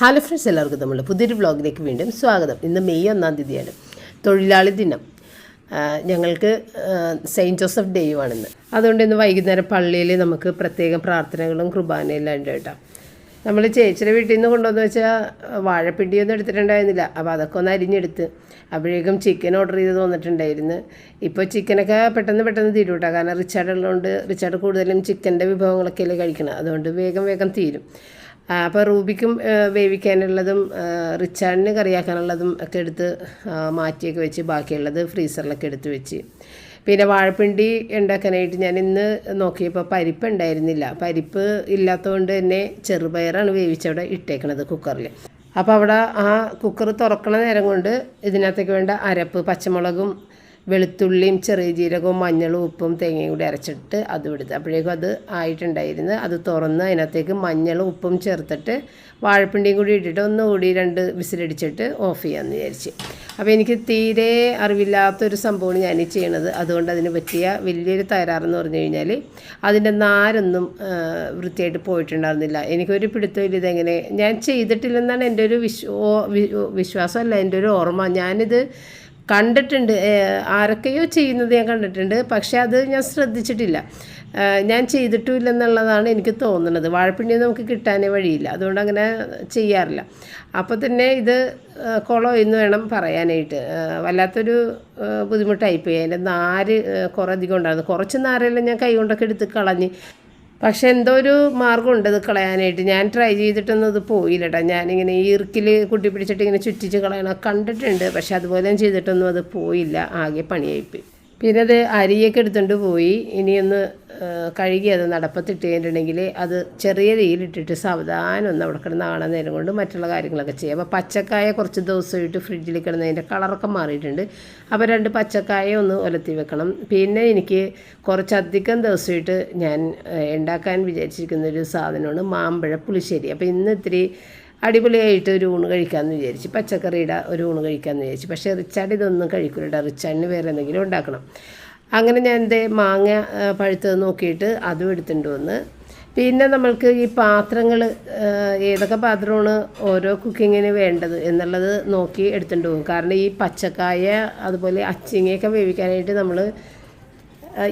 Hello friends എല്ലാവർക്കും നമ്മൾ പുതിയൊരു വ്ളോഗിലേക്ക് വീണ്ടും സ്വാഗതം. ഇന്ന് മെയ് ഒന്നാം തീയതിയാണ്. തൊഴിലാളി ദിനം. ഞങ്ങൾക്ക് സെയിന്റ് ജോസഫ് ഡേയുമാണിന്ന് അതുകൊണ്ട് ഇന്ന് വൈകുന്നേരം പള്ളിയിൽ നമുക്ക് പ്രത്യേകം പ്രാർത്ഥനകളും കുർബാനയെല്ലാം ഉണ്ട് കേട്ടോ. നമ്മൾ ചേച്ചിയുടെ വീട്ടിൽ നിന്ന് കൊണ്ടുവന്ന് വെച്ചാൽ വാഴപ്പിണ്ടിയൊന്നും എടുത്തിട്ടുണ്ടായിരുന്നില്ല. അപ്പോൾ അതൊക്കെ ഒന്ന് അരിഞ്ഞെടുത്ത് അപ്പോഴേക്കും ചിക്കൻ ഓർഡർ ചെയ്ത് തോന്നിട്ടുണ്ടായിരുന്നു. ഇപ്പോൾ ചിക്കനൊക്കെ പെട്ടെന്ന് പെട്ടെന്ന് തീരും കേട്ടോ. കാരണം റിച്ചാർഡ് ഉള്ളതുകൊണ്ട് റിച്ചാർഡ് കൂടുതലും ചിക്കന്റെ വിഭവങ്ങളൊക്കെയല്ലേ കഴിക്കണം. അതുകൊണ്ട് വേഗം വേഗം തീരും. അപ്പോൾ റൂബിക്കും വേവിക്കാനുള്ളതും റിച്ചാർഡിന് കറിയാക്കാനുള്ളതും ഒക്കെ എടുത്ത് മാറ്റിയൊക്കെ വെച്ച് ബാക്കിയുള്ളത് ഫ്രീസറിലൊക്കെ എടുത്ത് വെച്ച്. പിന്നെ വാഴപ്പിണ്ടി ഉണ്ടാക്കാനായിട്ട് ഞാൻ ഇന്ന് നോക്കിയപ്പോൾ പരിപ്പ് ഉണ്ടായിരുന്നില്ല. പരിപ്പ് ഇല്ലാത്തതുകൊണ്ട് തന്നെ ചെറുപയറാണ് വേവിച്ചവിടെ ഇട്ടേക്കണത് കുക്കറിൽ അപ്പോൾ അവിടെ ആ കുക്കർ തുറക്കണ നേരം കൊണ്ട് ഇതിനകത്തേക്ക് വേണ്ട അരപ്പ് പച്ചമുളകും വെളുത്തുള്ളിയും ചെറിയ ജീരകവും മഞ്ഞളും ഉപ്പും തേങ്ങയും കൂടി അരച്ചിട്ട് അത് എടുത്ത് അപ്പോഴേക്കും അത് ആയിട്ടുണ്ടായിരുന്നു അത് തുറന്ന് അതിനകത്തേക്ക് മഞ്ഞളും ഉപ്പും ചേർത്തിട്ട് വാഴപ്പിണ്ടിയും കൂടി ഇട്ടിട്ട് ഒന്നുകൂടി രണ്ട് വിസിലടിച്ചിട്ട് ഓഫ് ചെയ്യാമെന്ന് വിചാരിച്ച്. അപ്പോൾ എനിക്ക് തീരെ അറിവില്ലാത്തൊരു സംഭവമാണ് ഞാൻ ചെയ്യണത്. അതുകൊണ്ട് അതിന് പറ്റിയ വലിയൊരു തകരാറെന്ന് പറഞ്ഞു കഴിഞ്ഞാൽ അതിന്റെ നാരൊന്നും വൃത്തിയായിട്ട് പോയിട്ടുണ്ടായിരുന്നില്ല. എനിക്കൊരു പിടുത്തമില്ല ഇതെങ്ങനെ. ഞാൻ ചെയ്തിട്ടില്ലെന്നാണ് എന്റെ ഒരു വിശ്വാസമല്ല എന്റെ ഒരു ഓർമ്മ. ഞാനിത് കണ്ടിട്ടുണ്ട്. ആരൊക്കെയോ ചെയ്യുന്നത് ഞാൻ കണ്ടിട്ടുണ്ട്. പക്ഷേ അത് ഞാൻ ശ്രദ്ധിച്ചിട്ടില്ല. ഞാൻ ഞാൻ ചെയ്തിട്ടുമില്ലെന്നുള്ളതാണ് എനിക്ക് തോന്നുന്നത്. വാഴപ്പിണ്ടി നമുക്ക് കിട്ടാനേ വഴിയില്ല. അതുകൊണ്ട് അങ്ങനെ ചെയ്യാറില്ല. അപ്പോൾ തന്നെ ഇത് കുളം എന്ന് വേണം പറയാനായിട്ട്. വല്ലാത്തൊരു ബുദ്ധിമുട്ടായിപ്പോയി. അതിന്റെ നാര് കുറേ അധികം ഉണ്ടായിരുന്നു. കുറച്ച് നാരെല്ലാം ഞാൻ കൈ കൊണ്ടൊക്കെ എടുത്ത് കളഞ്ഞ് പക്ഷെ എന്തോ ഒരു മാർഗമുണ്ട് ഇത് കളയാനായിട്ട്. ഞാൻ ട്രൈ ചെയ്തിട്ടൊന്നും ഇത് പോയില്ല കേട്ടോ ഞാനിങ്ങനെ ഈർക്കിൽ കുട്ടി പിടിച്ചിട്ട് ഇങ്ങനെ ചുറ്റിച്ച് കളയണം കണ്ടിട്ടുണ്ട്. പക്ഷെ അതുപോലെ ചെയ്തിട്ടൊന്നും അത് പോയില്ല. ആകെ പണിയായിപ്പോയി. പിന്നെ അത് അരിയൊക്കെ എടുത്തുകൊണ്ട് പോയി. ഇനിയൊന്ന് കഴുകി അത് നടപ്പത്തിട്ട് കഴിഞ്ഞിട്ടുണ്ടെങ്കിൽ അത് ചെറിയ തീയിലിട്ടിട്ട് സാവധാനം ഒന്ന് അവിടെ കിടന്ന് കാണാൻ നേരം കൊണ്ട് മറ്റുള്ള കാര്യങ്ങളൊക്കെ ചെയ്യാം. അപ്പോൾ പച്ചക്കായ കുറച്ച് ദിവസമായിട്ട് ഫ്രിഡ്ജിൽ കിടന്നതിന്റെ കളറൊക്കെ മാറിയിട്ടുണ്ട്. അപ്പോൾ രണ്ട് പച്ചക്കായ ഒന്ന് ഒലത്തി വെക്കണം. പിന്നെ എനിക്ക് കുറച്ചധികം ദിവസമായിട്ട് ഞാൻ ഉണ്ടാക്കാൻ വിചാരിച്ചിരിക്കുന്ന ഒരു സാധനമാണ് മാമ്പഴ പുളിശ്ശേരി. അപ്പോൾ ഇന്ന് ഇത്തിരി അടിപൊളിയായിട്ട് ഒരു ഊണ് കഴിക്കാമെന്ന് വിചാരിച്ച് പച്ചക്കറിയുടെ ഒരു ഊണ് കഴിക്കാമെന്ന് വിചാരിച്ച്. പക്ഷേ റിച്ചാർഡ് ഇതൊന്നും കഴിക്കില്ല റിച്ചാർഡിന് വേറെ എന്തെങ്കിലും ഉണ്ടാക്കണം. അങ്ങനെ ഞാൻ എന്റെ മാങ്ങ പഴുത്തത് നോക്കിയിട്ട് അതും എടുത്തിട്ടുണ്ട് വന്ന്. പിന്നെ നമ്മൾക്ക് ഈ പാത്രങ്ങൾ ഏതൊക്കെ പാത്രമാണ് ഓരോ കുക്കിങ്ങിന് വേണ്ടത് എന്നുള്ളത് നോക്കി എടുത്തിട്ടുണ്ട് പോകും. കാരണം ഈ പച്ചക്കായ അതുപോലെ അച്ചിങ്ങയൊക്കെ വേവിക്കാനായിട്ട് നമ്മൾ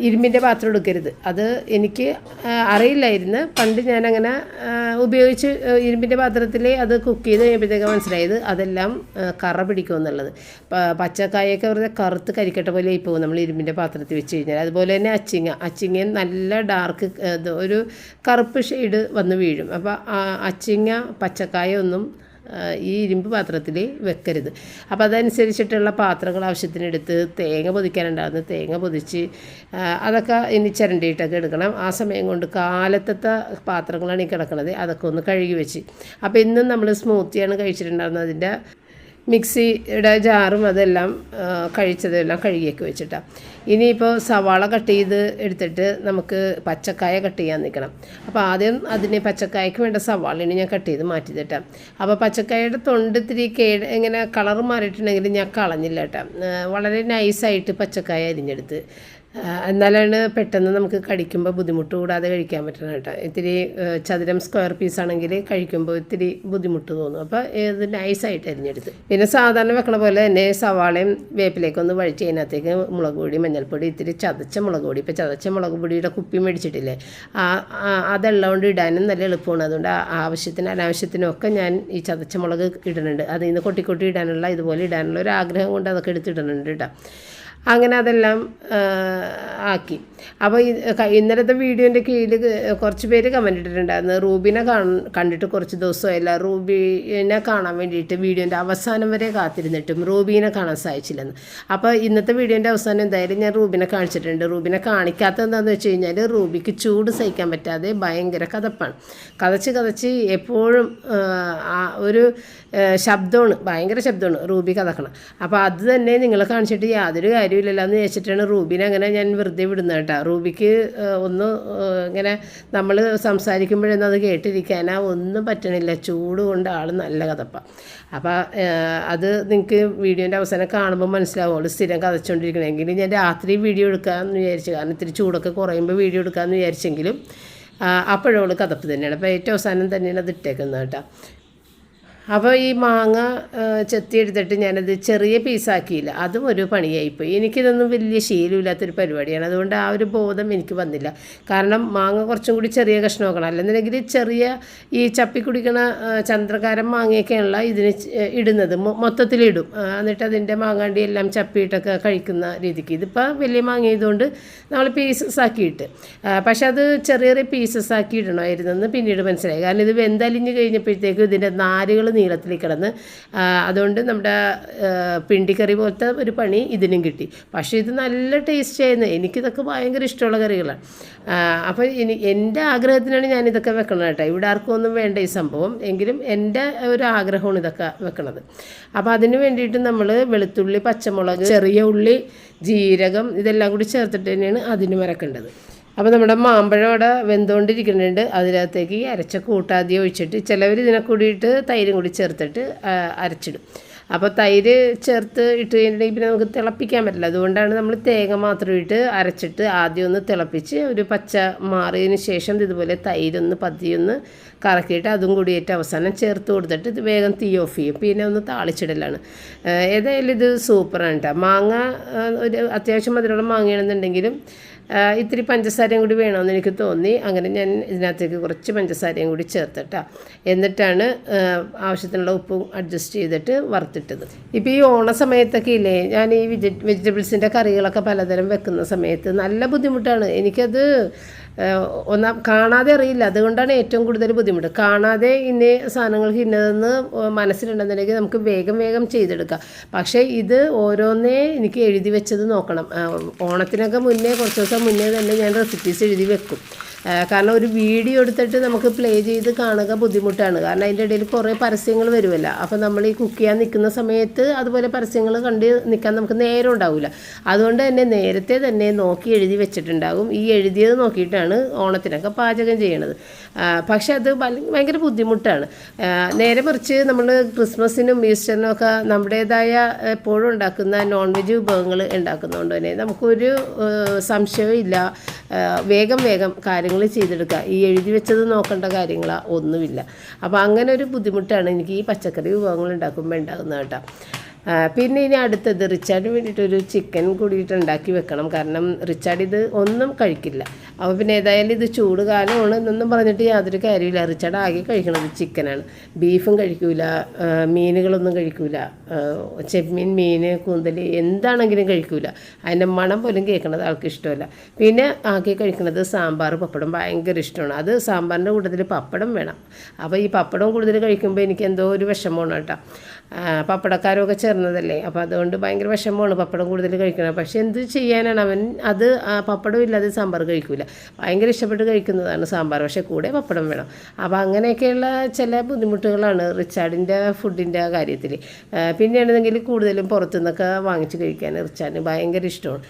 ഇരുമ്പിന്റെ പാത്രം എടുക്കരുത്. അത് എനിക്ക് അറിയില്ലായിരുന്നു. പണ്ട് ഞാനങ്ങനെ ഉപയോഗിച്ച് ഇരുമ്പിന്റെ പാത്രത്തിൽ അത് കുക്ക് ചെയ്ത് കഴിയുമ്പോഴത്തേക്ക് മനസ്സിലായത് അതെല്ലാം കറ പിടിക്കുമെന്നുള്ളത്. പച്ചക്കായൊക്കെ വെറുതെ കറുത്ത് കരിക്കട്ട പോലെ ആയി പോകും നമ്മൾ ഇരുമ്പിന്റെ പാത്രത്തിൽ വെച്ച് കഴിഞ്ഞാൽ അതുപോലെ തന്നെ അച്ചിങ്ങ. അച്ചിങ്ങ നല്ല ഡാർക്ക് ഒരു കറുപ്പ് ഷെയ്ഡ് വന്ന് വീഴും. അപ്പോൾ അച്ചിങ്ങ പച്ചക്കായ ഒന്നും ഈ ഇരുമ്പ് പാത്രത്തിൽ വെക്കരുത്. അപ്പോൾ അതനുസരിച്ചിട്ടുള്ള പാത്രങ്ങൾ ആവശ്യത്തിനെടുത്ത് തേങ്ങ പൊതിക്കാനുണ്ടാകുന്ന തേങ്ങ പൊതിച്ച് അതൊക്കെ ഇനി ചിരണ്ടിയിട്ടൊക്കെ എടുക്കണം. ആ സമയം കൊണ്ട് കാലത്തത്തെ പാത്രങ്ങളാണ് ഈ കിടക്കുന്നത് അതൊക്കെ ഒന്ന് കഴുകി വെച്ച്. അപ്പോൾ ഇന്നും നമ്മൾ സ്മൂത്തിയാണ് കഴിച്ചിട്ടുണ്ടായിരുന്നത് അതിന്റെ മിക്സിയുടെ ജാറും അതെല്ലാം കഴിച്ചതെല്ലാം കഴുകിയൊക്കെ വെച്ചിട്ടാണ് ഇനിയിപ്പോൾ സവാള കട്ട് ചെയ്ത് എടുത്തിട്ട് നമുക്ക് പച്ചക്കായ കട്ട് ചെയ്യാൻ നിൽക്കണം അപ്പോൾ ആദ്യം അതിന് പച്ചക്കായക്ക് വേണ്ട സവാളിനെ ഞാൻ കട്ട് ചെയ്ത് മാറ്റി തട്ടാം അപ്പോൾ പച്ചക്കായയുടെ തൊണ്ട് ഇത്തിരി കേട് ഇങ്ങനെ കളർ മാറിയിട്ടുണ്ടെങ്കിൽ ഞാൻ കളഞ്ഞില്ല കേട്ടോ. വളരെ നൈസായിട്ട് പച്ചക്കായ അരിഞ്ഞെടുത്ത്. എന്നാലാണ് പെട്ടെന്ന് നമുക്ക് കടിക്കുമ്പോൾ ബുദ്ധിമുട്ട് കൂടാതെ കഴിക്കാൻ പറ്റണം കേട്ടോ. ഇത്തിരി ചതുരം സ്ക്വയർ പീസ് ആണെങ്കിൽ കഴിക്കുമ്പോൾ ഇത്തിരി ബുദ്ധിമുട്ട് തോന്നും. അപ്പോൾ ഇത് നൈസായിട്ട് അരിഞ്ഞെടുത്ത്. പിന്നെ സാധാരണ വെക്കണ പോലെ തന്നെ സവാളയും വേപ്പിലേക്ക് ഒന്ന് വഴിച്ച് അതിനകത്തേക്ക് മുളക് പൊടി മഞ്ഞൾപ്പൊടി ഇത്തിരി ചതച്ച മുളക് പൊടി. ഇപ്പോൾ ചതച്ച മുളക് പൊടിയുടെ കുപ്പി മേടിച്ചിട്ടില്ലേ? ആ അതെല്ലാം കൊണ്ട് ഇടാനും നല്ല എളുപ്പമാണ്. അതുകൊണ്ട് ആവശ്യത്തിന് അനാവശ്യത്തിനും ഒക്കെ ഞാൻ ഈ ചതച്ച മുളക് ഇടുന്നുണ്ട്. അതിൽ നിന്ന് കൊട്ടി കൊട്ടി ഇടാനുള്ള ഇതുപോലെ ഇടാനുള്ള ഒരു ആഗ്രഹം കൊണ്ട് അതൊക്കെ എടുത്തിടുന്നുണ്ട് കേട്ടോ. അങ്ങനെ അതെല്ലാം ആക്കി. അപ്പോൾ ഇന്നലത്തെ വീഡിയോന്റെ കീഴിൽ കുറച്ച് പേര് കമന്റ് ഇട്ടിട്ടുണ്ടായിരുന്നു. റൂബിനെ കണ്ടിട്ട് കുറച്ച് ദിവസമായില്ല. റൂബിനെ കാണാൻ വേണ്ടിയിട്ട് വീഡിയോന്റെ അവസാനം വരെ കാത്തിരുന്നിട്ടും റൂബിനെ കാണാൻ സാധിച്ചില്ലെന്ന്. അപ്പോൾ ഇന്നത്തെ വീഡിയോന്റെ അവസാനം എന്തായാലും ഞാൻ റൂബിനെ കാണിച്ചിട്ടുണ്ട്. റൂബിനെ കാണിക്കാത്ത എന്താണെന്ന് വെച്ച് കഴിഞ്ഞാൽ റൂബിക്ക് ചൂട് സഹിക്കാൻ പറ്റാതെ ഭയങ്കര കഥപ്പാണ്. കഥച്ച് കഥച്ച് എപ്പോഴും ഒരു ശബ്ദമാണ്. ഭയങ്കര ശബ്ദമാണ് റൂബി കഥക്കണം. അപ്പോൾ അത് തന്നെ നിങ്ങളെ കാണിച്ചിട്ട് യാതൊരു കാര്യമില്ലല്ലോ എന്ന് വെച്ചിട്ടാണ് റൂബിനെ അങ്ങനെ ഞാൻ വെറുതെ വിടുന്നത് കേട്ടോ. റൂബിക്ക് ഒന്ന് ഇങ്ങനെ നമ്മൾ സംസാരിക്കുമ്പോഴൊന്നും അത് കേട്ടിരിക്കാനാ ഒന്നും പറ്റണില്ല. ചൂട് കൊണ്ട് ആൾ നല്ല കഥപ്പ. അപ്പോൾ അത് നിങ്ങൾക്ക് വീഡിയോന്റെ അവസാനം കാണുമ്പോൾ മനസ്സിലാവുള്ളൂ സ്ഥിരം കഥച്ചുകൊണ്ടിരിക്കണമെങ്കിൽ ഞാൻ രാത്രി വീഡിയോ എടുക്കാമെന്ന് വിചാരിച്ചു. കാരണം ഇത്തിരി ചൂടൊക്കെ കുറയുമ്പോൾ വീഡിയോ എടുക്കാമെന്ന് വിചാരിച്ചെങ്കിലും അപ്പോഴവൾ കഥപ്പ് തന്നെയാണ്. അപ്പോൾ ഏറ്റവും അവസാനം തന്നെയാണ് അത് ഇട്ടേക്കുന്നത് കേട്ടോ. അപ്പോൾ ഈ മാങ്ങ ചെത്തിയെടുത്തിട്ട് ഞാനത് ചെറിയ പീസാക്കിയില്ല അതും ഒരു പണിയായിപ്പോയി. എനിക്കിതൊന്നും വലിയ ശീലമില്ലാത്തൊരു പരിപാടിയാണ്. അതുകൊണ്ട് ആ ഒരു ബോധം എനിക്ക് വന്നില്ല. കാരണം മാങ്ങ കുറച്ചും കൂടി ചെറിയ കഷ്ണമാക്കണം. അല്ലെന്നുണ്ടെങ്കിൽ ചെറിയ ഈ ചപ്പി കുടിക്കണ ചന്ദ്രകാരം മാങ്ങയൊക്കെയാണല്ലോ ഇതിന് ഇടുന്നത്. മൊത്തത്തിലിടും എന്നിട്ട് അതിന്റെ മാങ്ങാണ്ടി എല്ലാം ചപ്പിയിട്ടൊക്കെ കഴിക്കുന്ന രീതിക്ക്. ഇതിപ്പോൾ വലിയ മാങ്ങ ആയതുകൊണ്ട് നമ്മൾ പീസസ് ആക്കിയിട്ട്. പക്ഷെ അത് ചെറിയ ചെറിയ പീസസ് ആക്കി ഇടണമായിരുന്നെന്ന് പിന്നീട് മനസ്സിലായി. കാരണം ഇത് വെന്തലിഞ്ഞ് കഴിഞ്ഞപ്പോഴത്തേക്കും ഇതിന്റെ നാരുകൾ നീളത്തിൽ കിടന്ന് അതുകൊണ്ട് നമ്മുടെ പിണ്ടിക്കറി പോലത്തെ ഒരു പണി ഇതിനും കിട്ടി. പക്ഷേ ഇത് നല്ല ടേസ്റ്റ് ആയിരുന്നു. എനിക്കിതൊക്കെ ഭയങ്കര ഇഷ്ടമുള്ള കറികളാണ്. അപ്പോൾ ഇനി എന്റെ ആഗ്രഹത്തിനാണ് ഞാൻ ഇതൊക്കെ വെക്കണം കേട്ടോ. ഇവിടെ ആർക്കും ഒന്നും വേണ്ട ഈ സംഭവം. എങ്കിലും എന്റെ ഒരു ആഗ്രഹമാണ് ഇതൊക്കെ വെക്കണത്. അപ്പോൾ അതിന് വേണ്ടിയിട്ട് നമ്മൾ വെളുത്തുള്ളി പച്ചമുളക് ചെറിയ ഉള്ളി ജീരകം ഇതെല്ലാം കൂടി ചേർത്തിട്ട് തന്നെയാണ് അതിന് മരക്കേണ്ടത് അപ്പോൾ നമ്മുടെ മാമ്പഴം അവിടെ വെന്തുകൊണ്ടിരിക്കുന്നുണ്ട്. അതിനകത്തേക്ക് ഈ അരച്ച കൂട്ടാദ്യം ഒഴിച്ചിട്ട് ചിലവർ ഇതിനെ കൂടിയിട്ട് തൈരും കൂടി ചേർത്തിട്ട് അരച്ചിടും. അപ്പോൾ തൈര് ചേർത്ത് ഇട്ട് കഴിഞ്ഞിട്ടുണ്ടെങ്കിൽ പിന്നെ നമുക്ക് തിളപ്പിക്കാൻ പറ്റില്ല. അതുകൊണ്ടാണ് നമ്മൾ തേങ്ങ മാത്രം ഇട്ട് അരച്ചിട്ട് ആദ്യം ഒന്ന് തിളപ്പിച്ച് ഒരു പച്ച മാറിയതിന് ശേഷം ഇതുപോലെ തൈരൊന്ന് പതിയൊന്ന് കറക്കിയിട്ട് അതും കൂടിയിട്ട് അവസാനം ചേർത്ത് കൊടുത്തിട്ട് ഇത് വേഗം തീ ഓഫ് ചെയ്യും. പിന്നെ ഒന്ന് താളിച്ചിടലാണ്. ഏതായാലും ഇത് സൂപ്പറാണ് കേട്ടോ മാങ്ങ ഒരു അത്യാവശ്യം മധുരമുള്ള മാങ്ങയാണെന്നുണ്ടെങ്കിലും ഇത്തിരി പഞ്ചസാരയും കൂടി വേണമെന്ന് എനിക്ക് തോന്നി. അങ്ങനെ ഞാൻ ഇതിനകത്തേക്ക് കുറച്ച് പഞ്ചസാരയും കൂടി ചേർത്തിട്ടാ. എന്നിട്ടാണ് ആവശ്യത്തിനുള്ള ഉപ്പും അഡ്ജസ്റ്റ് ചെയ്തിട്ട് വറുത്തിട്ടത്. ഇപ്പോൾ ഈ ഓണ സമയത്തൊക്കെ ഇല്ലേ ഞാൻ ഈ വെജിറ്റ് വെജിറ്റബിൾസിന്റെ കറികളൊക്കെ പലതരം വെക്കുന്ന സമയത്ത് നല്ല ബുദ്ധിമുട്ടാണ്. എനിക്കത് ഒന്നാം കാണാതെ അറിയില്ല. അതുകൊണ്ടാണ് ഏറ്റവും കൂടുതൽ ബുദ്ധിമുട്ട്. കാണാതെ ഇന്ന സാധനങ്ങൾക്ക് ഇന്നതെന്ന് മനസ്സിലുണ്ടെന്നുണ്ടെങ്കിൽ നമുക്ക് വേഗം വേഗം ചെയ്തെടുക്കാം. പക്ഷേ ഇത് ഓരോന്നേ എനിക്ക് എഴുതി വെച്ചത് നോക്കണം. ഓണത്തിനൊക്കെ മുന്നേ കുറച്ച് ദിവസം മുന്നേ തന്നെ ഞാൻ റെസിപ്പീസ് എഴുതി വെക്കും. കാരണം ഒരു വീഡിയോ എടുത്തിട്ട് നമുക്ക് പ്ലേ ചെയ്ത് കാണുക ബുദ്ധിമുട്ടാണ്. കാരണം അതിന്റെ ഇടയിൽ കുറേ പരസ്യങ്ങൾ വരുമല്ലോ. അപ്പോൾ നമ്മൾ ഈ കുക്ക് ചെയ്യാൻ നിൽക്കുന്ന സമയത്ത് അതുപോലെ പരസ്യങ്ങൾ കണ്ട് നിൽക്കാൻ നമുക്ക് നേരം ഉണ്ടാവില്ല അതുകൊണ്ട് തന്നെ നേരത്തെ തന്നെ നോക്കി എഴുതി വെച്ചിട്ടുണ്ടാകും. ഈ എഴുതിയത് നോക്കിയിട്ടാണ് ഓണത്തിനൊക്കെ പാചകം ചെയ്യണത്. പക്ഷെ അത് ഭയങ്കര ബുദ്ധിമുട്ടാണ്. നേരെ മറിച്ച് നമ്മൾ ക്രിസ്മസിനും ഈസ്റ്ററിനും ഒക്കെ നമ്മുടേതായ എപ്പോഴും ഉണ്ടാക്കുന്ന നോൺ വെജ് വിഭവങ്ങൾ ഉണ്ടാക്കുന്നതുകൊണ്ട് തന്നെ നമുക്കൊരു സംശയവും ഇല്ല. വേഗം വേഗം കാര്യങ്ങൾ ചെയ്തെടുക്കുക. ഈ എഴുതി വെച്ചത് നോക്കേണ്ട കാര്യങ്ങളാ ഒന്നുമില്ല. അപ്പോൾ അങ്ങനെ ഒരു ബുദ്ധിമുട്ടാണ് എനിക്ക് ഈ പച്ചക്കറി വിഭവങ്ങൾ ഉണ്ടാക്കുമ്പോൾ ഉണ്ടാകുന്നത് കേട്ടോ. പിന്നെ ഇനി അടുത്തത് റിച്ചാർഡിന് വേണ്ടിയിട്ടൊരു ചിക്കൻ കൂടിയിട്ട് ഉണ്ടാക്കി വെക്കണം. കാരണം റിച്ചാർഡ് ഇത് ഒന്നും കഴിക്കില്ല. അപ്പോൾ പിന്നെ ഏതായാലും ഇത് ചൂട് കാലമാണ് എന്നൊന്നും പറഞ്ഞിട്ട് യാതൊരു കാര്യമില്ല റിച്ചാർഡ് ആകെ കഴിക്കണത് ചിക്കനാണ് ബീഫും കഴിക്കൂല മീനുകളൊന്നും കഴിക്കൂല. ചെമ്മീൻ മീൻ കൂന്തൽ എന്താണെങ്കിലും കഴിക്കൂല. അതിന്റെ മണം പോലും കേൾക്കണത് ആൾക്ക് ഇഷ്ടമല്ല. പിന്നെ ആകെ കഴിക്കുന്നത് സാമ്പാർ പപ്പടം ഭയങ്കര ഇഷ്ടമാണ്. അത് സാമ്പാറിന്റെ കൂട്ടത്തിൽ പപ്പടം വേണം. അപ്പോൾ ഈ പപ്പടം കൂടുതൽ കഴിക്കുമ്പോൾ എനിക്ക് എന്തോ ഒരു വിഷമമാണ് കേട്ടോ. പപ്പടക്കാരമൊക്കെ ചേർന്നതല്ലേ? അപ്പോൾ അതുകൊണ്ട് ഭയങ്കര വിഷമമാണ് പപ്പടം കൂടുതൽ കഴിക്കണം പക്ഷേ എന്ത് ചെയ്യാനാണ്? അവൻ അത് പപ്പടം ഇല്ലാതെ സാമ്പാർ കഴിക്കില്ല ഭയങ്കര ഇഷ്ടപ്പെട്ട് കഴിക്കുന്നതാണ് സാമ്പാർ. പക്ഷേ കൂടെ പപ്പടം വേണം. അപ്പോൾ അങ്ങനെയൊക്കെയുള്ള ചില ബുദ്ധിമുട്ടുകളാണ് റിച്ചാർഡിന്റെ ഫുഡിന്റെ കാര്യത്തിൽ. പിന്നെയാണെന്നെങ്കിൽ കൂടുതലും പുറത്തുനിന്നൊക്കെ വാങ്ങിച്ച് കഴിക്കാൻ റിച്ചാർഡിന് ഭയങ്കര ഇഷ്ടമാണ്.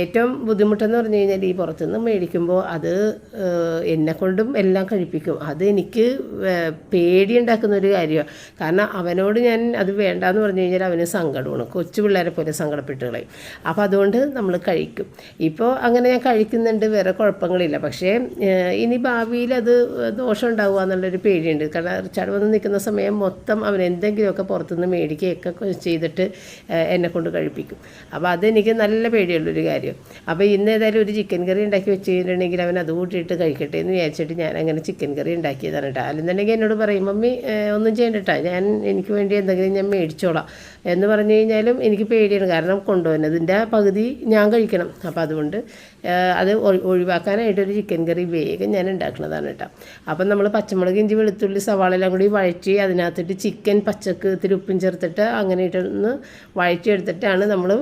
ഏറ്റവും ബുദ്ധിമുട്ടെന്ന് പറഞ്ഞു കഴിഞ്ഞാൽ ഈ പുറത്തുനിന്ന് മേടിക്കുമ്പോൾ അത് എന്നെ കൊണ്ടും എല്ലാം കഴിപ്പിക്കും. അത് എനിക്ക് പേടിയുണ്ടാക്കുന്ന ഒരു കാര്യമാണ്. കാരണം അവനോട് ഞാൻ അത് വേണ്ടാന്ന് പറഞ്ഞു കഴിഞ്ഞാൽ അവന് സങ്കടമാണ്. കൊച്ചു പിള്ളേരെ പോലെ സങ്കടപ്പെട്ട് കളയും. അപ്പോൾ അതുകൊണ്ട് നമ്മൾ കഴിക്കും. ഇപ്പോൾ അങ്ങനെ ഞാൻ കഴിക്കുന്നുണ്ട് വേറെ കുഴപ്പങ്ങളില്ല. പക്ഷേ ഇനി ഭാവിയിൽ അത് ദോഷം ഉണ്ടാവുക എന്നുള്ളൊരു പേടിയുണ്ട്. കാരണം റിച്ചാർഡ് വന്ന് നിൽക്കുന്ന സമയം മൊത്തം അവൻ എന്തെങ്കിലുമൊക്കെ പുറത്തുനിന്ന് മേടിക്കുകയൊക്കെ ചെയ്തിട്ട് എന്നെ കൊണ്ട് കഴിപ്പിക്കും. അപ്പോൾ അതെനിക്ക് നല്ല പേടിയുള്ളൊരു കാര്യം. അപ്പോൾ ഇന്ന് ഏതായാലും ഒരു ചിക്കൻ കറി ഉണ്ടാക്കി വെച്ച് കഴിഞ്ഞിട്ടുണ്ടെങ്കിൽ അവൻ അത് കൂട്ടിയിട്ട് കഴിക്കട്ടെ എന്ന് വിചാരിച്ചിട്ട് ഞാൻ അങ്ങനെ ചിക്കൻ കറി ഉണ്ടാക്കിയതാണ് കേട്ടോ. അല്ലെന്നുണ്ടെങ്കിൽ എന്നോട് പറയും മമ്മി ഒന്നും ചെയ്യണ്ട ഞാൻ എനിക്ക് വേണ്ടി എന്തെങ്കിലും ഞാൻ മേടിച്ചോളാം എന്ന് പറഞ്ഞു കഴിഞ്ഞാലും എനിക്ക് പേടിയാണ് കാരണം കൊണ്ടുവന്നതിന്റെ പകുതി ഞാൻ കഴിക്കണം. അപ്പോൾ അതുകൊണ്ട് അത് ഒഴി- ഒഴിവാക്കാനായിട്ടൊരു ചിക്കൻ കറി വേഗം ഞാൻ ഉണ്ടാക്കുന്നതാണ് കേട്ടോ. അപ്പം നമ്മൾ പച്ചമുളക് ഇഞ്ചി വെളുത്തുള്ളി സവാള എല്ലാം കൂടി വഴറ്റി അതിനകത്തിട്ട് ചിക്കൻ പച്ചക്ക് ഇത്തിരി ഉപ്പും ചേർത്തിട്ട് അങ്ങനെ ഇട്ടൊന്ന് വഴറ്റിയെടുത്തിട്ടാണ് നമ്മൾ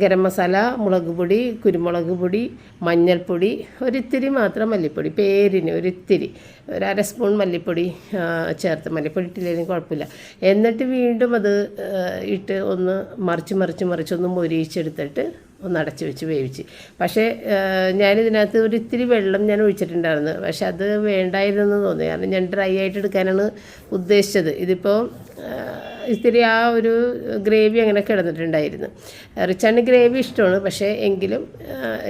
ഗരം മസാല മുളക് പൊടി കുരുമുളക് പൊടി മഞ്ഞൾപ്പൊടി ഒരിത്തിരി മാത്രം മല്ലിപ്പൊടി പേരിന് ഒരിത്തിരി. ഒരു അര സ്പൂൺ മല്ലിപ്പൊടി ചേർത്ത്. മല്ലിപ്പൊടി ഇട്ടില്ലെങ്കിലും കുഴപ്പമില്ല. എന്നിട്ട് വീണ്ടും അത് ഇട്ട് ഒന്ന് മറിച്ച് മറിച്ച് മറിച്ച് ഒന്ന് മൊരിയിച്ചെടുത്തിട്ട് ഒന്ന് അടച്ച് വെച്ച് വേവിച്ച്. പക്ഷേ ഞാനിതിനകത്ത് ഒരു ഇത്തിരി വെള്ളം ഞാൻ ഒഴിച്ചിട്ടുണ്ടായിരുന്നു. പക്ഷെ അത് വേണ്ടായിരുന്നെന്ന് തോന്നി. കാരണം ഞാൻ ഡ്രൈ ആയിട്ട് എടുക്കാനാണ് ഉദ്ദേശിച്ചത്. ഇതിപ്പോൾ ഇത്തിരി ആ ഒരു ഗ്രേവി അങ്ങനെ കിടന്നിട്ടുണ്ടായിരുന്നു. റിച്ചാണ് ഗ്രേവി ഇഷ്ടമാണ്. പക്ഷേ എങ്കിലും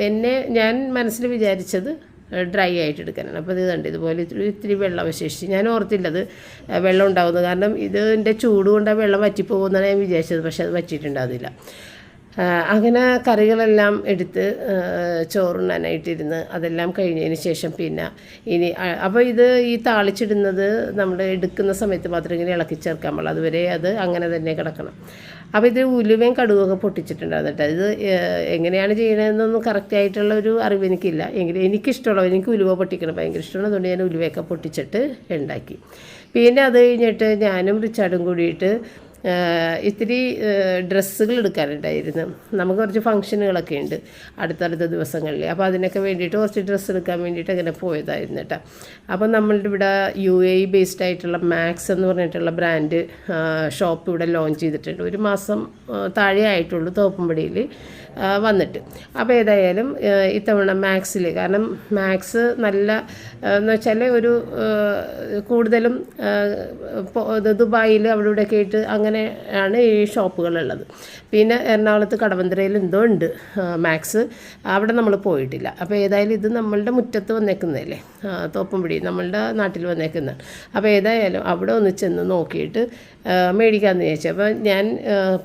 എന്നെ ഞാൻ മനസ്സിൽ വിചാരിച്ചത് ഡ്രൈ ആയിട്ട് എടുക്കാനാണ്. അപ്പോൾ ഇത് കണ്ട് ഇതുപോലെ ഇത്തിരി ഇത്തിരി വെള്ളം അവശേഷിച്ച്. ഞാൻ ഓർത്തില്ലത് വെള്ളം ഉണ്ടാകുന്നത് കാരണം ഇതിന്റെ ചൂട് കൊണ്ട് ആ വെള്ളം വറ്റിപ്പോകുമെന്നാണ് ഞാൻ വിചാരിച്ചത്. പക്ഷേ അത് വറ്റിയിട്ടുണ്ടാകുന്നില്ല അങ്ങനെ കറികളെല്ലാം എടുത്ത് ചോറുണ്ണാനായിട്ടിരുന്ന് അതെല്ലാം കഴിഞ്ഞതിന് ശേഷം പിന്നെ ഇനി അപ്പോൾ ഇത് ഈ താളിച്ചിടുന്നത് നമ്മൾ എടുക്കുന്ന സമയത്ത് മാത്രം ഇങ്ങനെ ഇളക്കി ചേർക്കാൻ പാടില്ല. അതുവരെ അത് അങ്ങനെ തന്നെ കിടക്കണം. അപ്പോൾ ഇത് ഉലുവയും കടുവൊക്കെ പൊട്ടിച്ചിട്ടുണ്ടായിരുന്നു കേട്ടോ ഇത് എങ്ങനെയാണ് ചെയ്യണതെന്നൊന്നും കറക്റ്റ് ആയിട്ടുള്ള ഒരു അറിവ് എനിക്കില്ല. എങ്കിലും എനിക്കിഷ്ടമുള്ള എനിക്ക് ഉലുവ പൊട്ടിക്കണം ഭയങ്കര ഇഷ്ടമാണ്. അതുകൊണ്ട് ഞാൻ ഉലുവയൊക്കെ പൊട്ടിച്ചിട്ട് ഉണ്ടാക്കി. പിന്നെ അത് കഴിഞ്ഞിട്ട് ഞാനും റിച്ചാർഡും കൂടിയിട്ട് ഇത്തിരി ഡ്രസ്സുകൾ എടുക്കാനുണ്ടായിരുന്നു. നമുക്ക് കുറച്ച് ഫംഗ്ഷനുകളൊക്കെ ഉണ്ട് അടുത്തടുത്ത ദിവസങ്ങളിൽ. അപ്പോൾ അതിനൊക്കെ വേണ്ടിയിട്ട് കുറച്ച് ഡ്രസ്സ് എടുക്കാൻ വേണ്ടിയിട്ട് അങ്ങനെ പോയതായിരുന്നു കേട്ടോ അപ്പോൾ നമ്മളുടെ ഇവിടെ യു എ ബേസ്ഡ് ആയിട്ടുള്ള മാക്സ് എന്ന് പറഞ്ഞിട്ടുള്ള ബ്രാൻഡ് ഷോപ്പ് ഇവിടെ ലോഞ്ച് ചെയ്തിട്ടുണ്ട്. ഒരു മാസം താഴെ ആയിട്ടുള്ളൂ തോപ്പുംപടിയിൽ വന്നിട്ട്. അപ്പോൾ ഏതായാലും ഇത്തവണ മാക്സിൽ കാരണം മാക്സ് നല്ല എന്ന് വെച്ചാൽ ഒരു കൂടുതലും ദുബായിൽ അവിടെ ഇവിടെയൊക്കെ ആയിട്ട് അങ്ങനെയാണ് ഈ ഷോപ്പുകളുള്ളത് പിന്നെ എറണാകുളത്ത് കടവന്തരയിൽ എന്തോ ഉണ്ട് മാക്സ്. അവിടെ നമ്മൾ പോയിട്ടില്ല. അപ്പോൾ ഏതായാലും ഇത് നമ്മളുടെ മുറ്റത്ത് വന്നേക്കുന്നതല്ലേ? തോപ്പുംപിടി നമ്മളുടെ നാട്ടിൽ വന്നേക്കുന്നതാണ്. അപ്പോൾ ഏതായാലും അവിടെ ഒന്ന് ചെന്ന് നോക്കിയിട്ട് മേടിക്കാമെന്ന് ചോദിച്ചു അപ്പോൾ ഞാൻ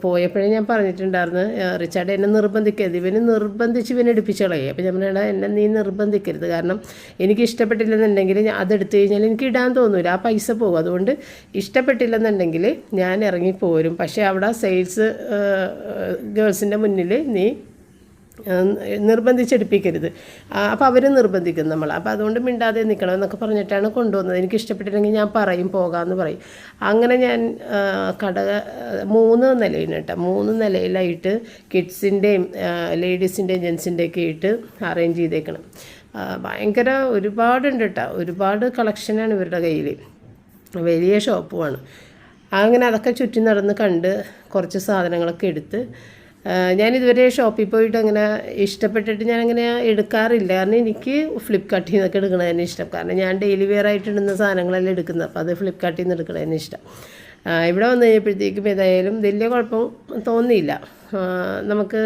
പോയപ്പോഴേ ഞാൻ പറഞ്ഞിട്ടുണ്ടായിരുന്നു റിച്ചാർഡ് എന്നെ നിർബന്ധിക്കരുത്. ഇവന് നിർബന്ധിച്ച് ഇവനെ എടുപ്പിച്ച് കളയും. അപ്പോൾ ഞാൻ പറയണ എന്നെ നീ നിർബന്ധിക്കരുത്. കാരണം എനിക്ക് ഇഷ്ടപ്പെട്ടില്ലെന്നുണ്ടെങ്കിൽ ഞാൻ അതെടുത്ത് കഴിഞ്ഞാൽ എനിക്ക് ഇടാൻ തോന്നില്ല ആ പൈസ പോകും. അതുകൊണ്ട് ഇഷ്ടപ്പെട്ടില്ലെന്നുണ്ടെങ്കിൽ ഞാൻ ഇറങ്ങി പോരും. പക്ഷേ അവിടെ സെയിൽസ് ഗേൾസിന്റെ മുന്നിൽ നീ നിർബന്ധിച്ചെടുപ്പിക്കരുത്. അപ്പോൾ അവർ നിർബന്ധിക്കും നമ്മൾ അപ്പോൾ അതുകൊണ്ട് മിണ്ടാതെ നിൽക്കണം എന്നൊക്കെ പറഞ്ഞിട്ടാണ് കൊണ്ടുവന്നത്. എനിക്ക് ഇഷ്ടപ്പെട്ടില്ലെങ്കിൽ ഞാൻ പറയും പോകാമെന്ന് പറയും. അങ്ങനെ ഞാൻ കട മൂന്ന് നിലയിൽ കേട്ടോ. മൂന്ന് നിലയിലായിട്ട് കിഡ്സിന്റെയും ലേഡീസിന്റെയും ജെൻസിന്റെയൊക്കെ ആയിട്ട് അറേഞ്ച് ചെയ്തേക്കണം. ഭയങ്കര ഒരുപാടുണ്ട് കേട്ടോ. ഒരുപാട് കളക്ഷനാണ് ഇവരുടെ കയ്യിൽ. വലിയ ഷോപ്പുമാണ്. അങ്ങനെ അതൊക്കെ ചുറ്റി നടന്ന് കണ്ട് കുറച്ച് സാധനങ്ങളൊക്കെ എടുത്ത് ഞാനിതുവരെ ഷോപ്പിൽ പോയിട്ട് അങ്ങനെ ഇഷ്ടപ്പെട്ടിട്ട് ഞാനങ്ങനെ എടുക്കാറില്ല. കാരണം എനിക്ക് ഫ്ലിപ്കാർട്ടിൽ നിന്നൊക്കെ എടുക്കണതിന് ഇഷ്ടം. കാരണം ഞാൻ ഡെയിലി വെയർ ആയിട്ട് ഇടുന്ന സാധനങ്ങളെല്ലാം എടുക്കുന്നത്. അപ്പോൾ അത് ഫ്ലിപ്കാർട്ടിൽ നിന്ന് എടുക്കണതിന് ഇഷ്ടം. ഇവിടെ വന്നു കഴിഞ്ഞപ്പോഴത്തേക്കും ഏതായാലും വലിയ കുഴപ്പം തോന്നിയില്ല. നമുക്ക്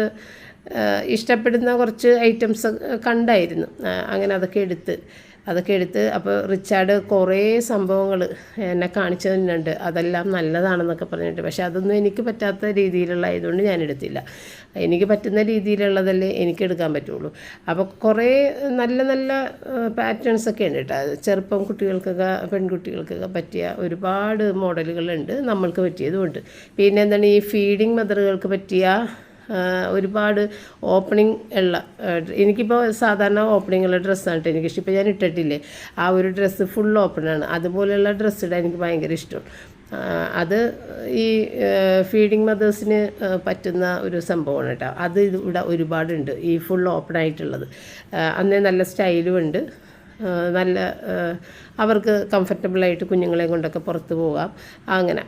ഇഷ്ടപ്പെടുന്ന കുറച്ച് ഐറ്റംസ് കണ്ടായിരുന്നു. അങ്ങനെ അതൊക്കെ എടുത്ത് അതൊക്കെ എടുത്ത് അപ്പോൾ റിച്ചാർഡ് കുറേ സംഭവങ്ങൾ എന്നെ കാണിച്ചു തന്നിട്ടുണ്ട് അതെല്ലാം നല്ലതാണെന്നൊക്കെ പറഞ്ഞിട്ട്. പക്ഷേ അതൊന്നും എനിക്ക് പറ്റാത്ത രീതിയിലുള്ള ആയതുകൊണ്ട് ഞാൻ എടുത്തില്ല. എനിക്ക് പറ്റുന്ന രീതിയിലുള്ളതല്ലേ എനിക്ക് എടുക്കാൻ പറ്റുള്ളൂ. അപ്പോൾ കുറേ നല്ല നല്ല പാറ്റേൺസ് ഒക്കെ ഉണ്ട് കേട്ടോ. ചെറുപ്പം കുട്ടികൾക്കൊക്കെ പെൺകുട്ടികൾക്കൊക്കെ പറ്റിയ ഒരുപാട് മോഡലുകളുണ്ട് നമ്മൾക്ക് പറ്റിയതുമുണ്ട് പിന്നെ എന്താണ് ഈ ഫീഡിങ് മദറുകൾക്ക് പറ്റിയ ഒരുപാട് ഓപ്പണിംഗ് ഉള്ള എനിക്കിപ്പോൾ സാധാരണ ഓപ്പണിംഗ് ഉള്ള ഡ്രസ്സാണ് കേട്ടോ എനിക്കിഷ്ടം. ഇപ്പോൾ ഞാൻ ഇട്ടിട്ടില്ലേ? ആ ഒരു ഡ്രസ്സ് ഫുൾ ഓപ്പണാണ് അതുപോലെയുള്ള ഡ്രസ്സ് ഇടാൻ എനിക്ക് ഭയങ്കര ഇഷ്ടമാണ് അത് ഈ ഫീഡിങ് മദേഴ്സിന് പറ്റുന്ന ഒരു സംഭവമാണ് കേട്ടോ അത് ഇവിടെ ഒരുപാടുണ്ട് ഈ ഫുൾ ഓപ്പൺ ആയിട്ടുള്ളത്. അന്നേ നല്ല സ്റ്റൈലും ഉണ്ട്. നല്ല അവർക്ക് കംഫർട്ടബിളായിട്ട് കുഞ്ഞുങ്ങളെ കൊണ്ടൊക്കെ പുറത്ത് പോകാം. അങ്ങനെ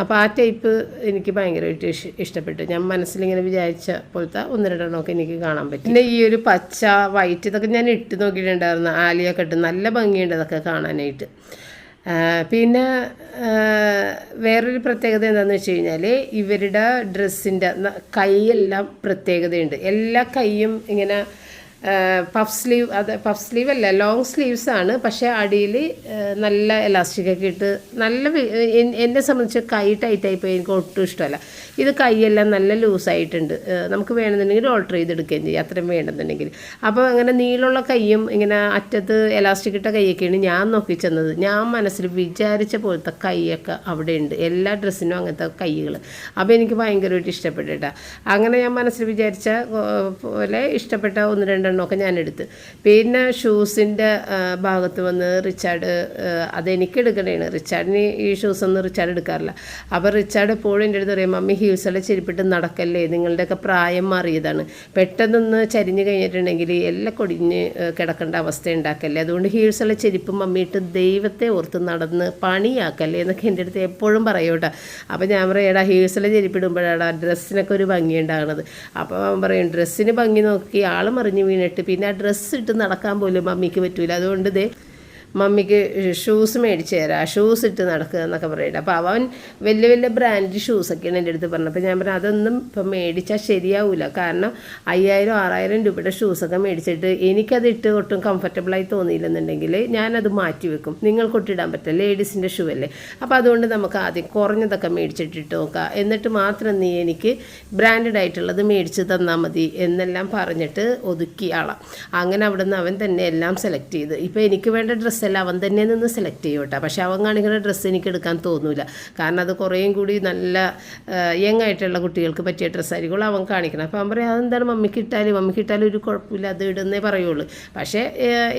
അപ്പോൾ ആ ടൈപ്പ് എനിക്ക് ഭയങ്കരമായിട്ട് ഇഷ് ഇഷ്ടപ്പെട്ടു. ഞാൻ മനസ്സിലിങ്ങനെ വിചാരിച്ച പോലത്തെ ഒന്ന് രണ്ടെണ്ണമൊക്കെ എനിക്ക് കാണാൻ പറ്റും. പിന്നെ ഈ ഒരു പച്ച വൈറ്റ് ഇതൊക്കെ ഞാൻ ഇട്ട് നോക്കിയിട്ടുണ്ടായിരുന്നു. ആലിയൊക്കെ ഇട്ട് നല്ല ഭംഗിയുണ്ട് ഇതൊക്കെ കാണാനായിട്ട്. പിന്നെ വേറൊരു പ്രത്യേകത എന്താണെന്ന് വെച്ച് കഴിഞ്ഞാൽ ഇവരുടെ ഡ്രസ്സിന്റെ കൈയെല്ലാം പ്രത്യേകതയുണ്ട്. എല്ലാ കൈയും ഇങ്ങനെ പഫ് സ്ലീവ് അത് പഫ് സ്ലീവ് അല്ല ലോങ് സ്ലീവ്സ് ആണ്. പക്ഷേ അടിയിൽ നല്ല എലാസ്റ്റിക് ഒക്കെ ഇട്ട് നല്ല എന്നെ സംബന്ധിച്ച് കൈ ടൈറ്റായി പോയി എനിക്ക് ഒട്ടും ഇഷ്ടമല്ല. ഇത് കൈയെല്ലാം നല്ല ലൂസായിട്ടുണ്ട് നമുക്ക് വേണമെന്നുണ്ടെങ്കിൽ ഓൾട്ടർ ചെയ്തെടുക്കുകയും ചെയ്യും. അത്രയും വേണമെന്നുണ്ടെങ്കിൽ. അപ്പോൾ അങ്ങനെ നീളമുള്ള കൈയും ഇങ്ങനെ അറ്റത്ത് എലാസ്റ്റിക് ഇട്ട കൈയൊക്കെയാണ് ഞാൻ നോക്കി ചെന്നത്. ഞാൻ മനസ്സിൽ വിചാരിച്ച പോലത്തെ കൈയൊക്കെ അവിടെ ഉണ്ട് എല്ലാ ഡ്രസ്സിനും അങ്ങനത്തെ കൈകൾ അപ്പോൾ എനിക്ക് ഭയങ്കരമായിട്ട് ഇഷ്ടപ്പെട്ടിട്ടാണ് അങ്ങനെ ഞാൻ മനസ്സിൽ വിചാരിച്ച പോലെ ഇഷ്ടപ്പെട്ട ഒന്ന് രണ്ടെണ്ണമൊക്കെ ഞാൻ എടുത്ത് പിന്നെ ഷൂസിന്റെ ഭാഗത്ത് വന്ന് റിച്ചാർഡ് അതെനിക്ക് എടുക്കണേണ് റിച്ചാർഡിന് ഈ ഷൂസ് ഒന്നും റിച്ചാർഡ് എടുക്കാറില്ല. അപ്പോൾ റിച്ചാർഡ് എപ്പോഴും എന്റെ അടുത്ത് പറയും മമ്മി ഹീൽസുള്ള ചെരുപ്പിട്ട് നടക്കല്ലേ? നിങ്ങളുടെയൊക്കെ പ്രായം മാറിയതാണ്. പെട്ടെന്നൊന്ന് ചരിഞ്ഞ് കഴിഞ്ഞിട്ടുണ്ടെങ്കിൽ എല്ലാം കൊടിഞ്ഞ് കിടക്കേണ്ട അവസ്ഥ ഉണ്ടാക്കല്ലേ അതുകൊണ്ട് ഹീൽസുള്ള ചെരുപ്പ് മമ്മിയിട്ട് ദൈവത്തെ ഓർത്ത് നടന്ന് പണിയാക്കല്ലേ? എന്നൊക്കെ എന്റെ അടുത്ത് എപ്പോഴും പറയൂട്ട അപ്പോൾ ഞാൻ പറയും എടാ ഹീൽസുള്ള ചെരുപ്പിടുമ്പോഴാടാ ഡ്രസ്സിനൊക്കെ ഒരു ഭംഗി ഉണ്ടാകുന്നത് അപ്പോൾ പറയും ഡ്രസ്സിന് ഭംഗി നോക്കി ആൾ മറിഞ്ഞ് വീണിട്ട് പിന്നെ ആ ഡ്രസ്സ് ഇട്ട് നടക്കാൻ പോലും മമ്മിക്ക് പറ്റൂല. അതുകൊണ്ട് ദേ മമ്മിക്ക് ഷൂസ് മേടിച്ച് തരാം. ഷൂസ് ഇട്ട് നടക്കുക എന്നൊക്കെ പറയുന്നത് അപ്പോൾ അവൻ വലിയ വലിയ ബ്രാൻഡ് ഷൂസൊക്കെയാണ് എന്റെ അടുത്ത് പറഞ്ഞത്. അപ്പോൾ ഞാൻ പറഞ്ഞു അതൊന്നും ഇപ്പം മേടിച്ചാൽ ശരിയാവില്ല കാരണം അയ്യായിരം ആറായിരം രൂപയുടെ ഷൂസൊക്കെ മേടിച്ചിട്ട് എനിക്കത് ഇട്ട് ഒട്ടും കംഫർട്ടബിളായി തോന്നിയില്ലെന്നുണ്ടെങ്കിൽ ഞാനത് മാറ്റി വെക്കും. നിങ്ങൾക്ക് ഒട്ടിടാൻ പറ്റില്ല. ലേഡീസിന്റെ ഷൂ അല്ലേ? അപ്പോൾ അതുകൊണ്ട് നമുക്ക് ആദ്യം കുറഞ്ഞതൊക്കെ മേടിച്ചിട്ടിട്ട് നോക്കാം. എന്നിട്ട് മാത്രം നീ എനിക്ക് ബ്രാൻഡഡ് ആയിട്ടുള്ളത് മേടിച്ച് തന്നാൽ മതി എന്നെല്ലാം പറഞ്ഞിട്ട് ഒതുക്കിയാളാം അങ്ങനെ അവിടെ നിന്ന് അവൻ തന്നെ എല്ലാം സെലക്ട് ചെയ്ത്. ഇപ്പോൾ എനിക്ക് വേണ്ട ഡ്രസ്സെല്ലാം അവൻ തന്നെ നിന്ന് സെലക്ട് ചെയ്യും കേട്ടോ. പക്ഷേ അവൻ കാണിക്കുന്ന ഡ്രസ്സ് എനിക്ക് എടുക്കാൻ തോന്നൂല. കാരണം അത് കുറേയും കൂടി നല്ല യങ് ആയിട്ടുള്ള കുട്ടികൾക്ക് പറ്റിയ ഡ്രസ്സായിരിക്കും അവൻ കാണിക്കണം അപ്പോൾ അവൻ പറയും അതെന്താണ്? മമ്മിക്ക് ഇട്ടാലും? മമ്മിക്ക് ഇട്ടാലും ഒരു കുഴപ്പമില്ല. അത് ഇടുന്നേ പറയുള്ളൂ. പക്ഷേ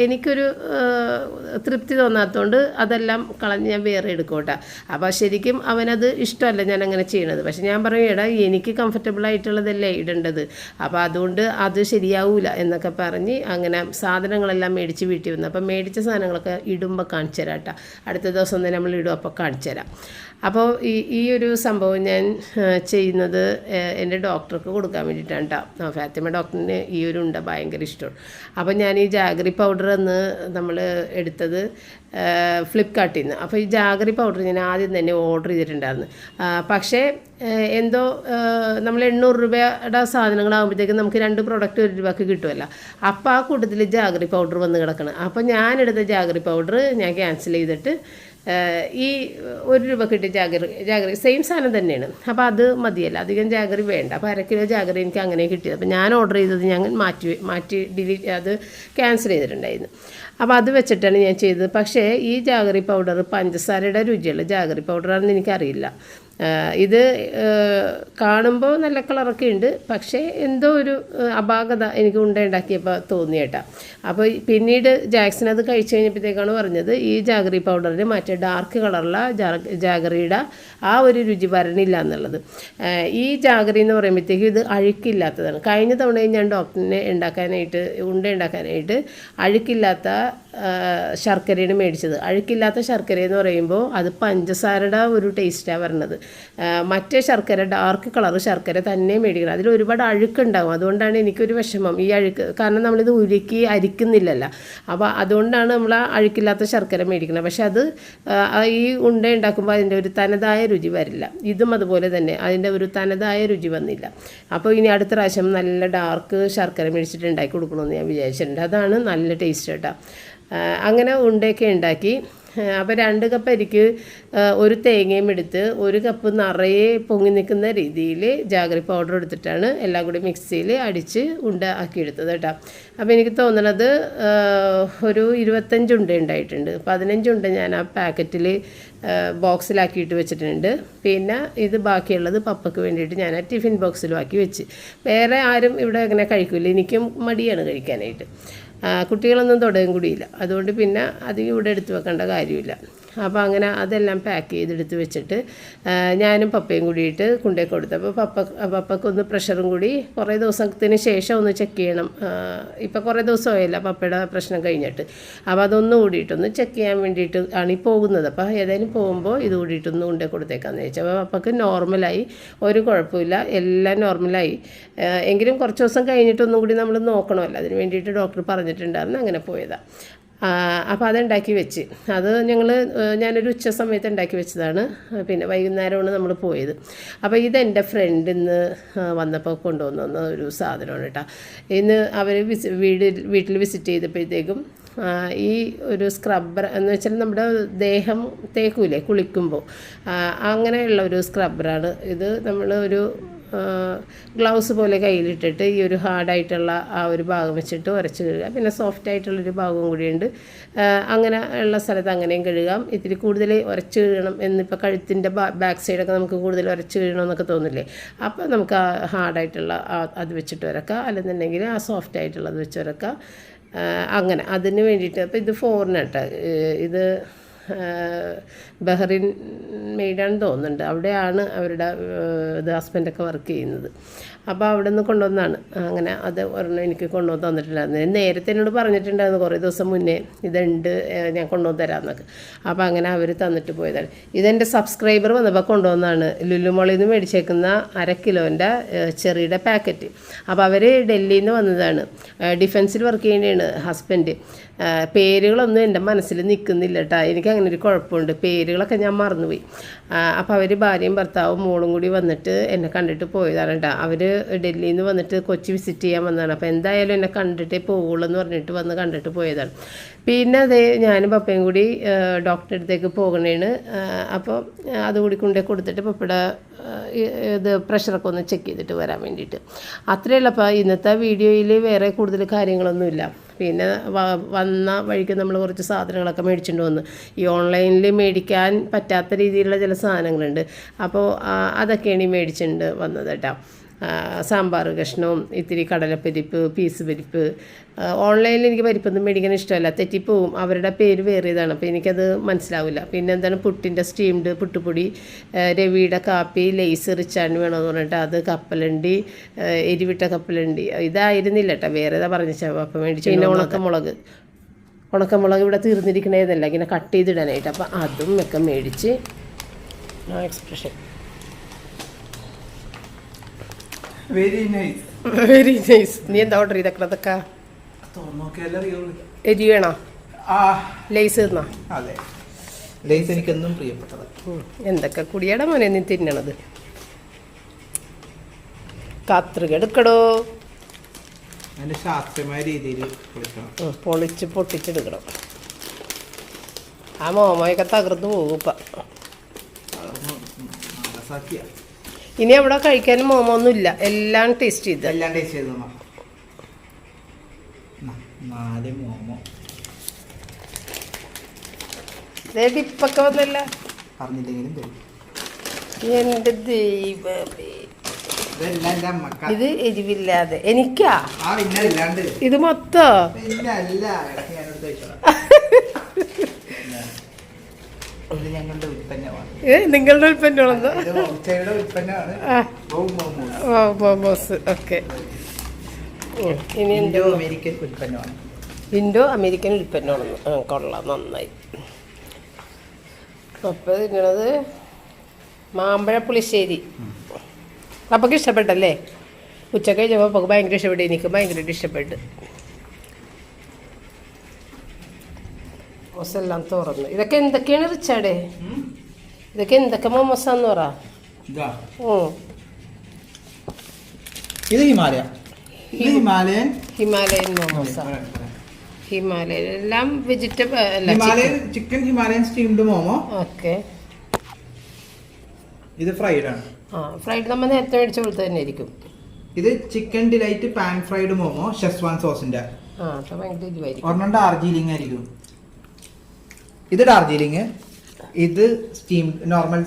എനിക്കൊരു തൃപ്തി തോന്നാത്തതുകൊണ്ട് അതെല്ലാം കളഞ്ഞ് ഞാൻ വേറെ എടുക്കോട്ടെ അപ്പോൾ ശരിക്കും അവനത് ഇഷ്ടമല്ല ഞാൻ അങ്ങനെ ചെയ്യണത്. പക്ഷെ ഞാൻ പറയും എടാ എനിക്ക് കംഫർട്ടബിൾ ആയിട്ടുള്ളതല്ലേ ഇടേണ്ടത്. അപ്പോൾ അതുകൊണ്ട് അത് ശരിയാവൂല എന്നൊക്കെ പറഞ്ഞ് അങ്ങനെ സാധനങ്ങളെല്ലാം മേടിച്ച് വീട്ടിൽ വന്നു. അപ്പം മേടിച്ച സാധനങ്ങളൊക്കെ ഇടുമ്പോൾ കാണിച്ചു തരാം കേട്ടോ അടുത്ത ദിവസം തന്നെ നമ്മൾ ഇടും അപ്പോൾ കാണിച്ചു തരാം അപ്പോൾ ഈ ഈ ഒരു സംഭവം ഞാൻ ചെയ്യുന്നത് എന്റെ ഡോക്ടർക്ക് കൊടുക്കാൻ വേണ്ടിയിട്ടാണ് കേട്ടോ ഫാത്തിമ ഡോക്ടറിന് ഈ ഒരു ഉണ്ട ഭയങ്കര ഇഷ്ടമാണ് അപ്പോൾ ഞാൻ ഈ ജാഗറി പൗഡർ എന്ന് നമ്മൾ എടുത്തത് ഫ്ലിപ്കാർട്ടിൽ നിന്ന്. അപ്പോൾ ഈ ജാഗറി പൗഡർ ഞാൻ ആദ്യം തന്നെ ഓർഡർ ചെയ്തിട്ടുണ്ടായിരുന്നു. പക്ഷേ എന്തോ നമ്മൾ എണ്ണൂറ് രൂപയുടെ സാധനങ്ങളാകുമ്പോഴത്തേക്കും നമുക്ക് രണ്ട് പ്രൊഡക്റ്റ് ഒരു രൂപക്ക് കിട്ടുമല്ലോ. അപ്പോൾ ആ കൂട്ടത്തിൽ ജാഗറി പൗഡർ വന്ന് കിടക്കണം. അപ്പോൾ ഞാനെടുത്ത ജാഗറി പൗഡർ ഞാൻ ക്യാൻസൽ ചെയ്തിട്ട് ഈ ഒരു രൂപ കിട്ടിയ ജാഗറി ജാഗറി സെയിം സാധനം തന്നെയാണ്. അപ്പോൾ അത് മതിയല്ല. അധികം ജാഗറി വേണ്ട. അപ്പോൾ അര കിലോ ജാഗറി എനിക്ക് അങ്ങനെ കിട്ടിയത്. അപ്പോൾ ഞാൻ ഓർഡർ ചെയ്തത് ഞാൻ മാറ്റി മാറ്റി ഡിലീറ്റ് അത് ക്യാൻസൽ ചെയ്തിട്ടുണ്ടായിരുന്നു. അപ്പോൾ അത് വെച്ചിട്ടാണ് ഞാൻ ചെയ്തത്. പക്ഷേ ഈ ജാഗറി പൗഡർ പഞ്ചസാരയുടെ രുചിയുള്ള ജാഗറി പൗഡറാണെന്ന് എനിക്കറിയില്ല. ഇത് കാണുമ്പോൾ നല്ല കളറൊക്കെ ഉണ്ട്. പക്ഷേ എന്തോ ഒരു അപാകത എനിക്ക് ഉണ്ട ഉണ്ടാക്കിയപ്പോൾ തോന്നിയേട്ടാ അപ്പോൾ പിന്നീട് ജാക്സൺ അത് കഴിച്ചു കഴിഞ്ഞപ്പോഴത്തേക്കാണ് പറഞ്ഞത് ഈ ജാഗറി പൗഡറിന് മറ്റേ ഡാർക്ക് കളറുള്ള ജാഗറിയുടെ ആ ഒരു രുചി വരണില്ല എന്നുള്ളത്. ഈ ജാഗറി എന്ന് പറയുമ്പോഴത്തേക്കും ഇത് അഴുക്കില്ലാത്തതാണ്. കഴിഞ്ഞ തവണയും ഞാൻ ഡോക്ടറിനെ ഉണ്ടാക്കാനായിട്ട് ഉണ്ട ഉണ്ടാക്കാനായിട്ട് അഴുക്കില്ലാത്ത ശർക്കരയാണ് മേടിച്ചത്. അഴുക്കില്ലാത്ത ശർക്കര എന്ന് പറയുമ്പോൾ അത് പഞ്ചസാരയുടെ ഒരു ടേസ്റ്റാണ് വരണത്. മറ്റേ ശർക്കര ഡാർക്ക് കളർ ശർക്കര തന്നെ മേടിക്കണം അതിൽ ഒരുപാട് അഴുക്കുണ്ടാകും അതുകൊണ്ടാണ് എനിക്കൊരു വിഷമം ഈ അഴുക്ക്. കാരണം നമ്മളിത് ഉരുക്കി അരിക്കുന്നില്ലല്ലോ. അപ്പോൾ അതുകൊണ്ടാണ് നമ്മൾ ആ അഴുക്കില്ലാത്ത ശർക്കര മേടിക്കുന്നത് പക്ഷേ അത് ഈ ഉണ്ട ഉണ്ടാക്കുമ്പോൾ അതിന്റെ ഒരു തനതായ രുചി വരില്ല. ഇതും അതുപോലെ തന്നെ. അതിന്റെ ഒരു തനതായ രുചി വന്നില്ല. അപ്പോൾ ഇനി അടുത്ത പ്രാവശ്യം നല്ല ഡാർക്ക് ശർക്കര മേടിച്ചിട്ട് ഉണ്ടാക്കി കൊടുക്കണമെന്ന് ഞാൻ വിചാരിച്ചിട്ടുണ്ട്. അതാണ് നല്ല ടേസ്റ്റ് കേട്ടോ. അങ്ങനെ ഉണ്ടയൊക്കെ ഉണ്ടാക്കി. അപ്പോൾ രണ്ട് കപ്പ് അരിക്ക് ഒരു തേങ്ങയും എടുത്ത് ഒരു കപ്പ് നിറയെ പൊങ്ങി നിൽക്കുന്ന രീതിയിൽ ജാഗ്രി പൗഡർ എടുത്തിട്ടാണ് എല്ലാം കൂടി മിക്സിയിൽ അടിച്ച് ഉണ്ട ആക്കിയെടുത്തത് കേട്ടോ. അപ്പോൾ എനിക്ക് തോന്നണത് ഒരു ഇരുപത്തഞ്ച് ഉണ്ട ഉണ്ടായിട്ടുണ്ട്. പതിനഞ്ച് ഉണ്ട ഞാൻ ആ പാക്കറ്റിൽ ബോക്സിലാക്കിയിട്ട് വെച്ചിട്ടുണ്ട്. പിന്നെ ഇത് ബാക്കിയുള്ളത് പപ്പയ്ക്ക് വേണ്ടിയിട്ട് ഞാൻ ആ ടിഫിൻ ബോക്സിലും ആക്കി വെച്ച്. വേറെ ആരും ഇവിടെ അങ്ങനെ കഴിക്കില്ല എനിക്കും മടിയാണ് കഴിക്കാനായിട്ട്. കുട്ടികളൊന്നും തുടയും കൂടിയില്ല. അതുകൊണ്ട് പിന്നെ അധികം ഇവിടെ എടുത്തു വെക്കേണ്ട കാര്യമില്ല. അപ്പോൾ അങ്ങനെ അതെല്ലാം പാക്ക് ചെയ്തെടുത്ത് വെച്ചിട്ട് ഞാനും പപ്പയും കൂടിയിട്ട് കൊണ്ടേ കൊടുത്തു. അപ്പോൾ പപ്പ പപ്പക്കൊന്ന് പ്രഷറും കൂടി കുറേ ദിവസത്തിന് ശേഷം ഒന്ന് ചെക്ക് ചെയ്യണം. ഇപ്പോൾ കുറേ ദിവസമായല്ല പപ്പയുടെ പ്രശ്നം കഴിഞ്ഞിട്ട്. അപ്പോൾ അതൊന്ന് കൂടിയിട്ടൊന്ന് ചെക്ക് ചെയ്യാൻ വേണ്ടിയിട്ട് ആണ് ഈ പോകുന്നത്. അപ്പോൾ ഏതായാലും പോകുമ്പോൾ ഇത് കൂടിയിട്ടൊന്ന് കൊണ്ടേ കൊടുത്തേക്കാന്ന് ചോദിച്ചു അപ്പോൾ പപ്പക്ക് നോർമലായി ഒരു കുഴപ്പമില്ല എല്ലാം നോർമലായി. എങ്കിലും കുറച്ച് ദിവസം കഴിഞ്ഞിട്ടൊന്നും കൂടി നമ്മൾ നോക്കണമല്ലോ. അതിന് വേണ്ടിയിട്ട് ഡോക്ടർ പറഞ്ഞിട്ടുണ്ടായിരുന്നു അങ്ങനെ പോയതാണ് അപ്പോൾ അതുണ്ടാക്കി വെച്ച്. അത് ഞങ്ങൾ ഞാനൊരു ഉച്ച സമയത്ത് ഉണ്ടാക്കി വെച്ചതാണ്. പിന്നെ വൈകുന്നേരമാണ് നമ്മൾ പോയത്. അപ്പോൾ ഇതെന്റെ ഫ്രണ്ട് ഇന്ന് വന്നപ്പോൾ കൊണ്ടുവന്ന ഒരു സാധനമാണ് കേട്ടോ ഇന്ന് അവർ വീട് വീട്ടിൽ വിസിറ്റ് ചെയ്തപ്പോഴത്തേക്കും ഈ ഒരു സ്ക്രബ്ബർ എന്ന് വെച്ചാൽ നമ്മുടെ ദേഹം തേക്കൂലേ കുളിക്കുമ്പോൾ അങ്ങനെയുള്ള ഒരു സ്ക്രബ്ബറാണ് ഇത് നമ്മൾ ഒരു ഗ്ലൗസ് പോലെ കയ്യിലിട്ടിട്ട് ഈ ഒരു ഹാർഡായിട്ടുള്ള ആ ഒരു ഭാഗം വെച്ചിട്ട് ഉരച്ച് കഴുകുക. പിന്നെ സോഫ്റ്റ് ആയിട്ടുള്ളൊരു ഭാഗവും കൂടിയുണ്ട്. അങ്ങനെ ഉള്ള സ്ഥലത്ത് അങ്ങനെയും കഴുകാം. ഇത്തിരി കൂടുതൽ ഉരച്ച് കഴുകണം എന്നിപ്പോൾ കഴുത്തിന്റെ ബാക്ക് സൈഡൊക്കെ നമുക്ക് കൂടുതൽ ഉരച്ച് കഴുകണമെന്നൊക്കെ തോന്നില്ലേ? അപ്പോൾ നമുക്ക് ആ ഹാർഡായിട്ടുള്ള അത് വെച്ചിട്ട് ഉരക്കാം. അല്ലെന്നുണ്ടെങ്കിൽ ആ സോഫ്റ്റ് ആയിട്ടുള്ളത് വെച്ച് ഉരക്കാം. അങ്ങനെ. അതിന് വേണ്ടിയിട്ട് അപ്പോൾ ഇത് ഫോറിനാട്ടോ ഇത് ബഹ്റിൻ മെയ്ഡാണെന്ന് തോന്നുന്നുണ്ട്. അവിടെയാണ് അവരുടെ ഇത് ഹസ്ബൻഡൊക്കെ വർക്ക് ചെയ്യുന്നത്. അപ്പോൾ അവിടെ നിന്ന് കൊണ്ടുവന്നാണ്. അങ്ങനെ അത് ഒരെണ്ണം എനിക്ക് കൊണ്ടുവന്ന് തന്നിട്ടുണ്ടായിരുന്നു. നേരത്തെ എന്നോട് പറഞ്ഞിട്ടുണ്ടായിരുന്നു കുറേ ദിവസം മുന്നേ ഇതുണ്ട് ഞാൻ കൊണ്ടുവന്ന് തരാമെന്നൊക്കെ. അപ്പോൾ അങ്ങനെ അവർ തന്നിട്ട് പോയതാണ്. ഇതെന്റെ സബ്സ്ക്രൈബർ വന്നപ്പോൾ കൊണ്ടുവന്നാണ്. ലുലുമോളിൽ നിന്ന് മേടിച്ചേക്കുന്ന അര കിലോന്റെ ചെറിയുടെ പാക്കറ്റ്. അപ്പോൾ അവർ ഡൽഹിയിൽ നിന്ന് വന്നതാണ്. ഡിഫൻസിൽ വർക്ക് ചെയ്യേണ്ടതാണ് ഹസ്ബൻഡ്. പേരുകളൊന്നും എന്റെ മനസ്സിൽ നിൽക്കുന്നില്ല കേട്ടോ എനിക്ക് അങ്ങനെ ഒരു കുഴപ്പമുണ്ട്. പേരുകളൊക്കെ ഞാൻ മറന്നുപോയി. അപ്പോൾ അവർ ഭാര്യയും ഭർത്താവും മോളും കൂടി വന്നിട്ട് എന്നെ കണ്ടിട്ട് പോയതാണ് കേട്ടോ അവർ ഡൽഹിയിൽ നിന്ന് വന്നിട്ട് കൊച്ചി വിസിറ്റ് ചെയ്യാൻ വന്നതാണ്. അപ്പോൾ എന്തായാലും എന്നെ കണ്ടിട്ടേ പോകുള്ളൂ എന്ന് പറഞ്ഞിട്ട് വന്ന് കണ്ടിട്ട് പോയതാണ്. പിന്നെ അതേ ഞാനും പപ്പയും കൂടി ഡോക്ടറെ അടുത്തേക്ക് പോകണേണ്. അപ്പോൾ അതുകൂടി കൊണ്ടേ കൊടുത്തിട്ട് പപ്പയുടെ ഇത് പ്രഷറൊക്കെ ഒന്ന് ചെക്ക് ചെയ്തിട്ട് വരാൻ വേണ്ടിയിട്ട്. അത്രയേ ഉള്ളൂ അപ്പോൾ ഇന്നത്തെ വീഡിയോയിൽ വേറെ കൂടുതൽ കാര്യങ്ങളൊന്നുമില്ല. പിന്നെ വന്ന വഴിക്ക് നമ്മൾ കുറച്ച് സാധനങ്ങളൊക്കെ മേടിച്ചിട്ട് വന്നു. ഈ ഓൺലൈനിൽ മേടിക്കാൻ പറ്റാത്ത രീതിയിലുള്ള ചില സാധനങ്ങളുണ്ട്. അപ്പോൾ അതൊക്കെയാണ് ഈ മേടിച്ചിട്ടുണ്ട് വന്നത് കേട്ടോ. സാമ്പാർ കഷ്ണവും ഇത്തിരി കടലപ്പരിപ്പ് പീസ് പരിപ്പ്. ഓൺലൈനിൽ എനിക്ക് പരിപ്പൊന്നും മേടിക്കാൻ ഇഷ്ടമല്ല. തെറ്റിപ്പോവും. അവരുടെ പേര് വേറിയതാണ് അപ്പോൾ എനിക്കത് മനസ്സിലാവില്ല. പിന്നെ എന്താണ് പുട്ടിന്റെ സ്റ്റീംഡ് പുട്ടുപൊടി രവിയുടെ കാപ്പി ലേസ് റിച്ചാണ്ട് വേണമെന്ന് പറഞ്ഞിട്ട് അത് കപ്പലണ്ടി എരിവിട്ട കപ്പലണ്ടി. ഇതായിരുന്നില്ല കേട്ടോ വേറെ ഏതാ പറഞ്ഞ അപ്പം മേടിച്ചു പിന്നെ ഉണക്കമുളക്. ഉണക്കമുളക് ഇവിടെ തീർന്നിരിക്കണേതല്ല. ഇങ്ങനെ കട്ട് ചെയ്തിടാനായിട്ട്. അപ്പം അതും ഒക്കെ മേടിച്ച് expression very nice very nice നീ എന്താ ഓർഡർ ചെയ്തേക്കണതൊക്കെ നോക്കിയാലേ അറിയുള്ളൂ. എരി വേണോ? ആ. ലേസ് തിന്നാ? അതെ. ലേസ് എനിക്കെന്നും പ്രിയപ്പെട്ടത് എന്തൊക്കെ കുടിയട മോനെ നീ തിന്നണത്? കത്രിക എടുക്കടോ. അതിന്റെ ശാസ്ത്രീയമായ രീതിയിൽ പൊളിച്ച് പൊട്ടിച്ചെടുക്കണം. ആ മോമയൊക്കെ തകർന്നു പോകും ഇപ്പം. ഇനി അവിടെ കഴിക്കാനും മോമൊന്നുമില്ല. എല്ലാം ടേസ്റ്റ് ചെയ്ത്. എല്ലാം ടേസ്റ്റ് ചെയ്ത് നാല് മോമോ. ഡിപ്പൊക്കെ വന്നല്ല? പറഞ്ഞില്ലെങ്കിലും എന്റെ ദൈവമേ. ഇത് എരിവില്ലാതെ. എനിക്കാ? ഇത് മൊത്തോ പിന്നെ അല്ല ഇടയ്ക്ക് ഞാനോട് കഴിച്ചോളാം ഇത് ഞങ്ങളുടെ ഉൽപ്പന്നമാണ്. ഏ നിങ്ങളുടെ ഉൽപ്പന്നമാണെന്നോ ഇത് ഉൽപ്പന്നമാണ്. ആ. ബൗ മോമോ ഓ മോമോസ്. ഓക്കെ. ഇനി എന്ത് ഇൻഡോ അമേരിക്കൻ ഉൽപ്പന്നമാണ്. ഇൻഡോ അമേരിക്കൻ ഉൽപ്പന്നമാണെന്ന് ആ കൊള്ളാം. നന്നായി. അപ്പോൾ നിങ്ങളത് മാമ്പഴ പുളിശ്ശേരി. അപ്പൊക്ക് ഇഷ്ടപ്പെട്ടല്ലേ? ഉച്ചയ്ക്ക് കഴിഞ്ഞപ്പോൾ അപ്പൊക്ക് ഭയങ്കര ഇഷ്ടപ്പെട്ടു. എനിക്ക് ഭയങ്കരമായിട്ട് ഇഷ്ടപ്പെട്ടു. മോമോസ് എല്ലാം തുറന്നു. ഇതൊക്കെ എന്തൊക്കെയാണ് റിച്ചാടേ ഇതൊക്കെ എന്തൊക്കെ മോമോസാന്ന് പറ. ഇതാ. ഹിമാലയ. ഹിമാലയൻ ഹിമാലയൻ മോമോസ. ഹിമാലയൻ. എല്ലാം vegetable Himalayan chicken Himalayan steamed momo? Okay. ഇത് ഫ്രൈഡ് ആണ്. ആ ഫ്രൈഡ് നമ്മൾ നേരത്തെ മേടിച്ച പോലത്തെ തന്നെ ആയിരിക്കും. ഇത് chicken delight pan fried momo Schezwan സോസിന്റെ ആ ഭയങ്കര ഒരെണ്ണം ഡാർജിലിംഗ് ആയിരിക്കും. ഇത് ഡാർജിലിംഗ് ഇത് സ്റ്റീം നോർമൽ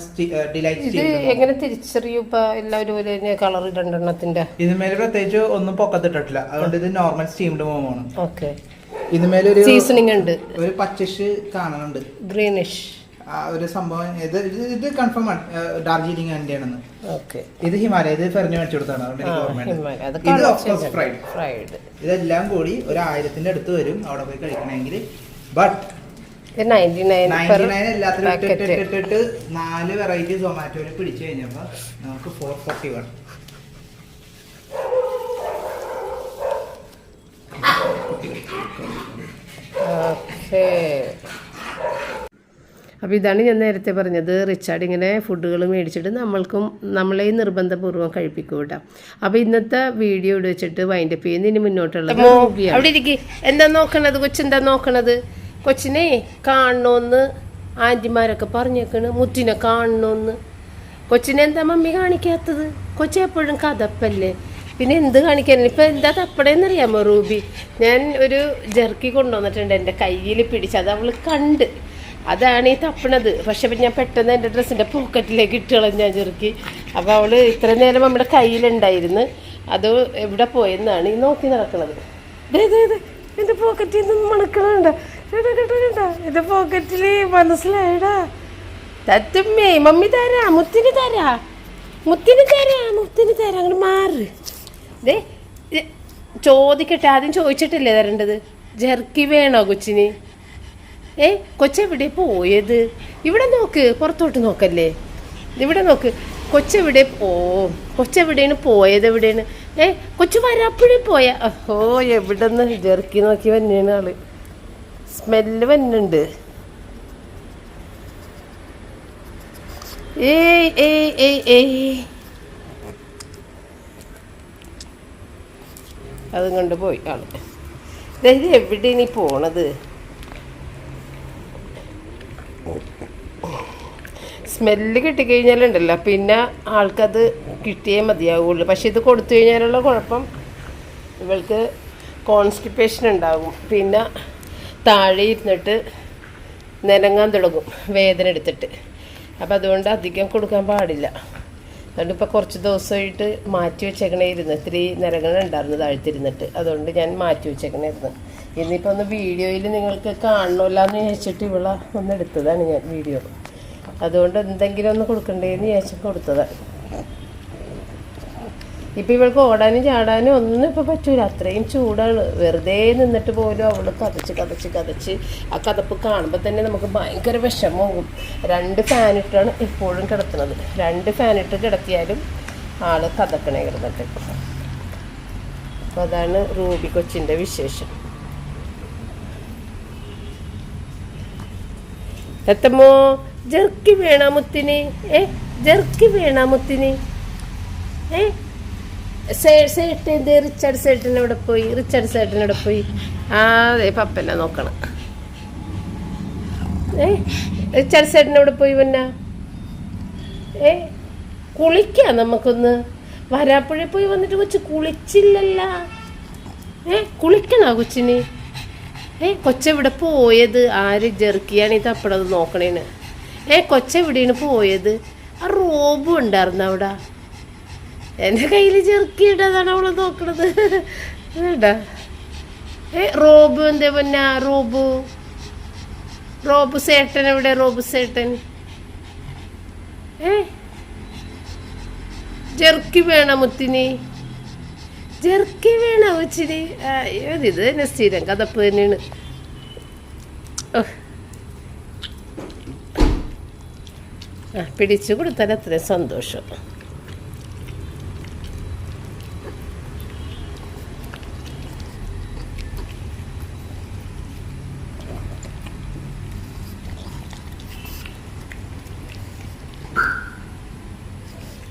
ഡിലൈറ്റ് ഇത് എങ്ങനെ തിരിച്ചറിയും? ഇപ്പൊ എല്ലാവരും ഒരു കളർ രണ്ടെണ്ണത്തിന്റെ ഇതിന്മേൽ പ്രത്യേകിച്ച് ഒന്നും പൊക്കത്തിട്ടിട്ടില്ല. അതുകൊണ്ട് ഇത് നോർമൽ സ്റ്റീംഡ് മോമോ ആണ്. ഓക്കെ. ഇതിന്മേൽ ഒരു സീസണിങ് ഉണ്ട്. ഒരു പച്ചിഷ് കാണുന്നുണ്ട് ഗ്രീനിഷ് ആ ഒരു സംഭവം ഇത് ഇത് ഇത് കൺഫേം ആണ്. ഡാർജിലിംഗ് ആണെന്ന് ഓക്കെ. ഇത് ഹിമാലയ ഇത് ഫെറിഞ്ഞ് മേടിച്ചു കൊടുത്താണ്. അതുകൊണ്ട് എനിക്ക് ഓർമ്മയുണ്ട്. ഇത് of ഫ്രൈഡ് ഫ്രൈഡ് ഇതെല്ലാം കൂടി ഒരു ആയിരത്തിന്റെ അടുത്ത് വരും. അവിടെ പോയി കഴിക്കണമെങ്കിൽ. ബട്ട് നയന്റി നയൻ ഇട്ടിട്ട് നാല് വെറൈറ്റി സൊമാറ്റോയിൽ പിടിച്ചു കഴിഞ്ഞപ്പോ നമുക്ക് ഫോർ ഫോർട്ടി വൺ ഓക്കെ. അപ്പോൾ ഇതാണ് ഞാൻ നേരത്തെ പറഞ്ഞത്. റിച്ചാർഡ് ഇങ്ങനെ ഫുഡുകൾ മേടിച്ചിട്ട് നമ്മൾക്കും നമ്മളെ നിർബന്ധപൂർവം കഴിപ്പിക്കും കേട്ടോ. അപ്പോൾ ഇന്നത്തെ വീഡിയോ ഇവിടെ വെച്ചിട്ട് വൈൻഡപ്പ് ചെയ്യുന്ന ഇനി മുന്നോട്ടുള്ള എന്താ നോക്കണത്? കൊച്ചെന്താ നോക്കണത്? കൊച്ചിനെ കാണണമെന്ന് ആന്റിമാരൊക്കെ പറഞ്ഞേക്കണ് മുത്തിനെ കാണണമെന്ന് കൊച്ചിനെ എന്താ മമ്മി കാണിക്കാത്തത്? കൊച്ചെപ്പോഴും കഥപ്പല്ലേ? പിന്നെ എന്ത് കാണിക്കാനില്ല ഇപ്പം എന്താ തപ്പടേന്നറിയാമോ റൂബി? ഞാൻ ഒരു ജെർക്കി കൊണ്ടുവന്നിട്ടുണ്ട് എന്റെ കയ്യിൽ പിടിച്ച് അത് അവൾ കണ്ട്. അതാണ് ഈ തപ്പണത്. പക്ഷെ ഞാൻ പെട്ടെന്ന് എന്റെ ഡ്രസ്സിന്റെ പോക്കറ്റിലേക്ക് ഇട്ട് കളഞ്ഞ ചെറുക്കി അപ്പോൾ അവൾ ഇത്ര നേരം നമ്മുടെ കയ്യിലുണ്ടായിരുന്നു. അത് എവിടെ പോയെന്നാണ് ഈ നോക്കി നടക്കുന്നത് ദേ ദേ ദേ എന്റെ പോക്കറ്റിൽ നിന്ന് മണക്കണുണ്ട്. എന്റെ പോക്കറ്റിൽ മനസ്സിലായടാ. തത്തുമ്മേ മമ്മി തരാ മുത്തിന് തരാ. മുത്തിന് തരാ മുത്തിന് തരാ. അങ്ങോട്ട് മാറ്. ദേ ചോദിക്കട്ടെ ആദ്യം ചോദിച്ചിട്ടല്ലേ തരേണ്ടത്? ജെർക്കി വേണോ കൊച്ചിന്? ഏ കൊച്ചെവിടെ പോയത്? ഇവിടെ നോക്ക് പുറത്തോട്ട് നോക്കല്ലേ? ഇവിടെ നോക്ക്. കൊച്ചെവിടെ ഓ കൊച്ചെവിടെയാണ് പോയത് എവിടെയാണ്? ഏ കൊച്ചു വരാപ്പുഴ പോയ ഓ എവിടെ നിന്ന് ജെർക്കി നോക്കി വന്നെയാണ് ആൾ. സ്മെല്ല് വന്നുണ്ട്. ഏയ് ഏയ് ഏയ് ഏയ്. അതും കൊണ്ട് പോയി ആൾ. ഇത് എവിടെ നീ പോണത്? സ്മെല്ല് കിട്ടിക്കഴിഞ്ഞാലുണ്ടല്ലോ. പിന്നെ ആൾക്കത് കിട്ടിയേ മതിയാവുള്ളൂ. പക്ഷെ ഇത് കൊടുത്തു കഴിഞ്ഞാലുള്ള കുഴപ്പം ഇവൾക്ക് കോൺസ്റ്റിപ്പേഷൻ ഉണ്ടാകും പിന്നെ താഴെ ഇരുന്നിട്ട് നിരങ്ങാൻ തുടങ്ങും വേദന എടുത്തിട്ട്. അപ്പം അതുകൊണ്ട് അധികം കൊടുക്കാൻ പാടില്ല. അതുകൊണ്ട് ഇപ്പോൾ കുറച്ച് ദിവസമായിട്ട് മാറ്റി വെച്ചേക്കണേരുന്നു ഇത്തിരി നിരങ്ങണുണ്ടായിരുന്നു താഴ്ത്തിരുന്നിട്ട്. അതുകൊണ്ട് ഞാൻ മാറ്റി വെച്ചേക്കണായിരുന്നു ഇന്നിപ്പോൾ ഒന്ന് വീഡിയോയിൽ നിങ്ങൾക്ക് കാണണമല്ലോ എന്ന് ചോദിച്ചിട്ട് ഇവളെ ഒന്ന് എടുത്തതാണ് ഞാൻ വീഡിയോ. അതുകൊണ്ട് എന്തെങ്കിലും ഒന്ന് കൊടുക്കണ്ടേന്ന് ചോദിച്ചാൽ കൊടുത്തതാണ്. ഇപ്പം ഇവൾക്ക് ഓടാനും ചാടാനും ഒന്നും ഇപ്പം പറ്റൂല. അത്രയും ചൂടാണ്. വെറുതെ നിന്നിട്ട് പോലും അവൾ കതച്ച് കതച്ച് കതച്ച് ആ കതപ്പ് കാണുമ്പോൾ തന്നെ നമുക്ക് ഭയങ്കര വിഷമമാകും. രണ്ട് ഫാനിട്ടാണ് ഇപ്പോഴും കിടത്തുന്നത് രണ്ട് ഫാനിട്ട് കിടത്തിയാലും ആൾ കതക്കണേ കിടന്നിട്ട് അപ്പോൾ അതാണ് റൂബി കൊച്ചിന്റെ വിശേഷം. എത്തമ്മോ? ജെർക്കി വേണാമുത്തിന് ഏ? ജെർക്കി വേണാമുത്തിന് ഏ? സേ- എന്ത് റിച്ചാർഡ് സേട്ടൻ എവിടെ പോയി റിച്ചാർഡ് സേട്ടൻ എവിടെ പോയി. അതെ പപ്പനെ നോക്കണം. ഏ റിച്ചാർഡ് സേട്ടൻ എവിടെ പോയി വന്ന ഏ കുളിക്കാം നമുക്കൊന്ന്. വരാപ്പുഴ പോയി വന്നിട്ട് കൊച്ചു കുളിച്ചില്ലല്ല. ഏ കുളിക്കണോ കൊച്ചിന്? ഏ കൊച്ചെവിടെ പോയത്? ആര് ജെർക്കിയാണ് ഈ അപ്പഴത് നോക്കണേന് ഏ കൊച്ചെവിടെയാണ് പോയത്? ആ റോബും ഉണ്ടായിരുന്നു അവിടെ? എന്റെ കയ്യിൽ ചെറുക്കിയിട്ടതാണ് അവൾ നോക്കണത്. ഏ റോബു എന്താ പൊന്ന? റോബു. റോബു സേട്ടൻ എവിടെ? റോബു സേട്ടൻ. ഏ? ജെർക്കി വേണ മുത്തിനി? ജെർക്കി വേണ അയ്യോ ഇത് തന്നെ സ്ഥിരം കഥപ്പ് തന്നെയാണ്. പിടിച്ചു കൊടുത്താൽ അത്രയും സന്തോഷം.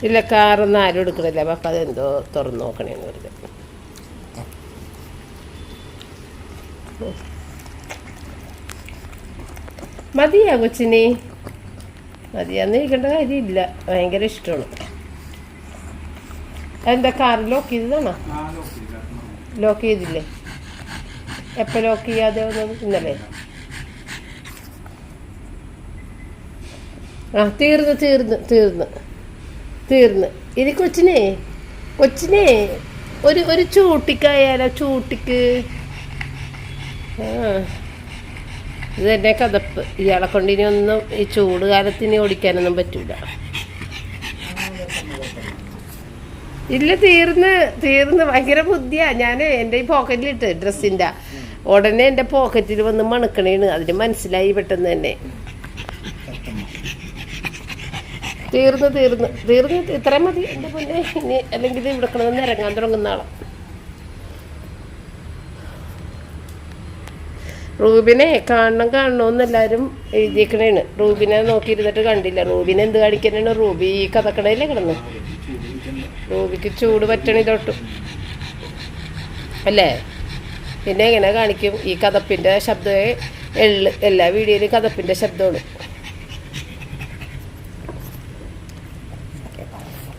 ഇല്ല കാറൊന്നും ആരും എടുക്കണില്ല. അപ്പം അതെന്തോ തുറന്നു നോക്കണേന്ന് പറഞ്ഞു മതിയാ കൊച്ചിനെ? മതിയാന്ന് ഇരിക്കേണ്ട കാര്യമില്ല. ഭയങ്കര ഇഷ്ടമാണ്. എന്താ കാർ ലോക്ക് ചെയ്തതാണോ? ലോക്ക് ചെയ്തില്ലേ? എപ്പോൾ ലോക്ക് ചെയ്യാതെ ഇന്നലെ. ആ തീർന്ന് തീർന്ന് തീർന്ന്. തീർന്ന്. ഇനി കൊച്ചിനെ കൊച്ചിനെ ഒരു ഒരു ചൂട്ടിക്കായാലോ ചൂട്ടിക്ക്? ആ ഇത് തന്നെ കഥപ്പ്. ഇയാളെ കൊണ്ട് ഇനി ഒന്നും ഈ ചൂട് കാലത്ത് ഇനി ഓടിക്കാനൊന്നും പറ്റൂല. ഇല്ല തീർന്ന് തീർന്ന്. ഭയങ്കര ബുദ്ധിയാ. ഞാൻ എന്റെ ഈ പോക്കറ്റിലിട്ട് ഡ്രസ്സിന്റെ ഉടനെ എന്റെ പോക്കറ്റിൽ വന്ന് മണക്കണേണ്. അതിന് മനസ്സിലായി പെട്ടെന്ന് തന്നെ. തീർന്ന് തീർന്ന്. തീർന്ന് ഇത്രയും മതി. എന്റെ പൊന്നെ. ഇനി അല്ലെങ്കിൽ ഇവിടെ കിടന്ന് ഇറങ്ങാൻ തുടങ്ങുന്ന ആളാ. റൂബിനെ കാണണം കാണണമെന്ന് എല്ലാവരും എഴുതിയേക്കണേണ്. റൂബിനെ നോക്കിയിരുന്നിട്ട് കണ്ടില്ല. റൂബിനെ എന്ത് കാണിക്കാനാണ് റൂബി ഈ കഥക്കടയിലേ കിടന്നു? റൂബിക്ക് ചൂട് പറ്റണ അല്ലേ? പിന്നെ എങ്ങനെ കാണിക്കും? ഈ കഥപ്പിന്റെ ശബ്ദമേ എള്ള്. എല്ലാ വീഡിയോയിലും കഥപ്പിന്റെ ശബ്ദമാണ്.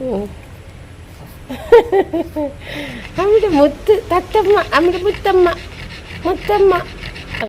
ഉം. അവിടെ മുത്ത് തത്തമ്മ അവിടെ മുത്തമ്മ മുത്തമ്മ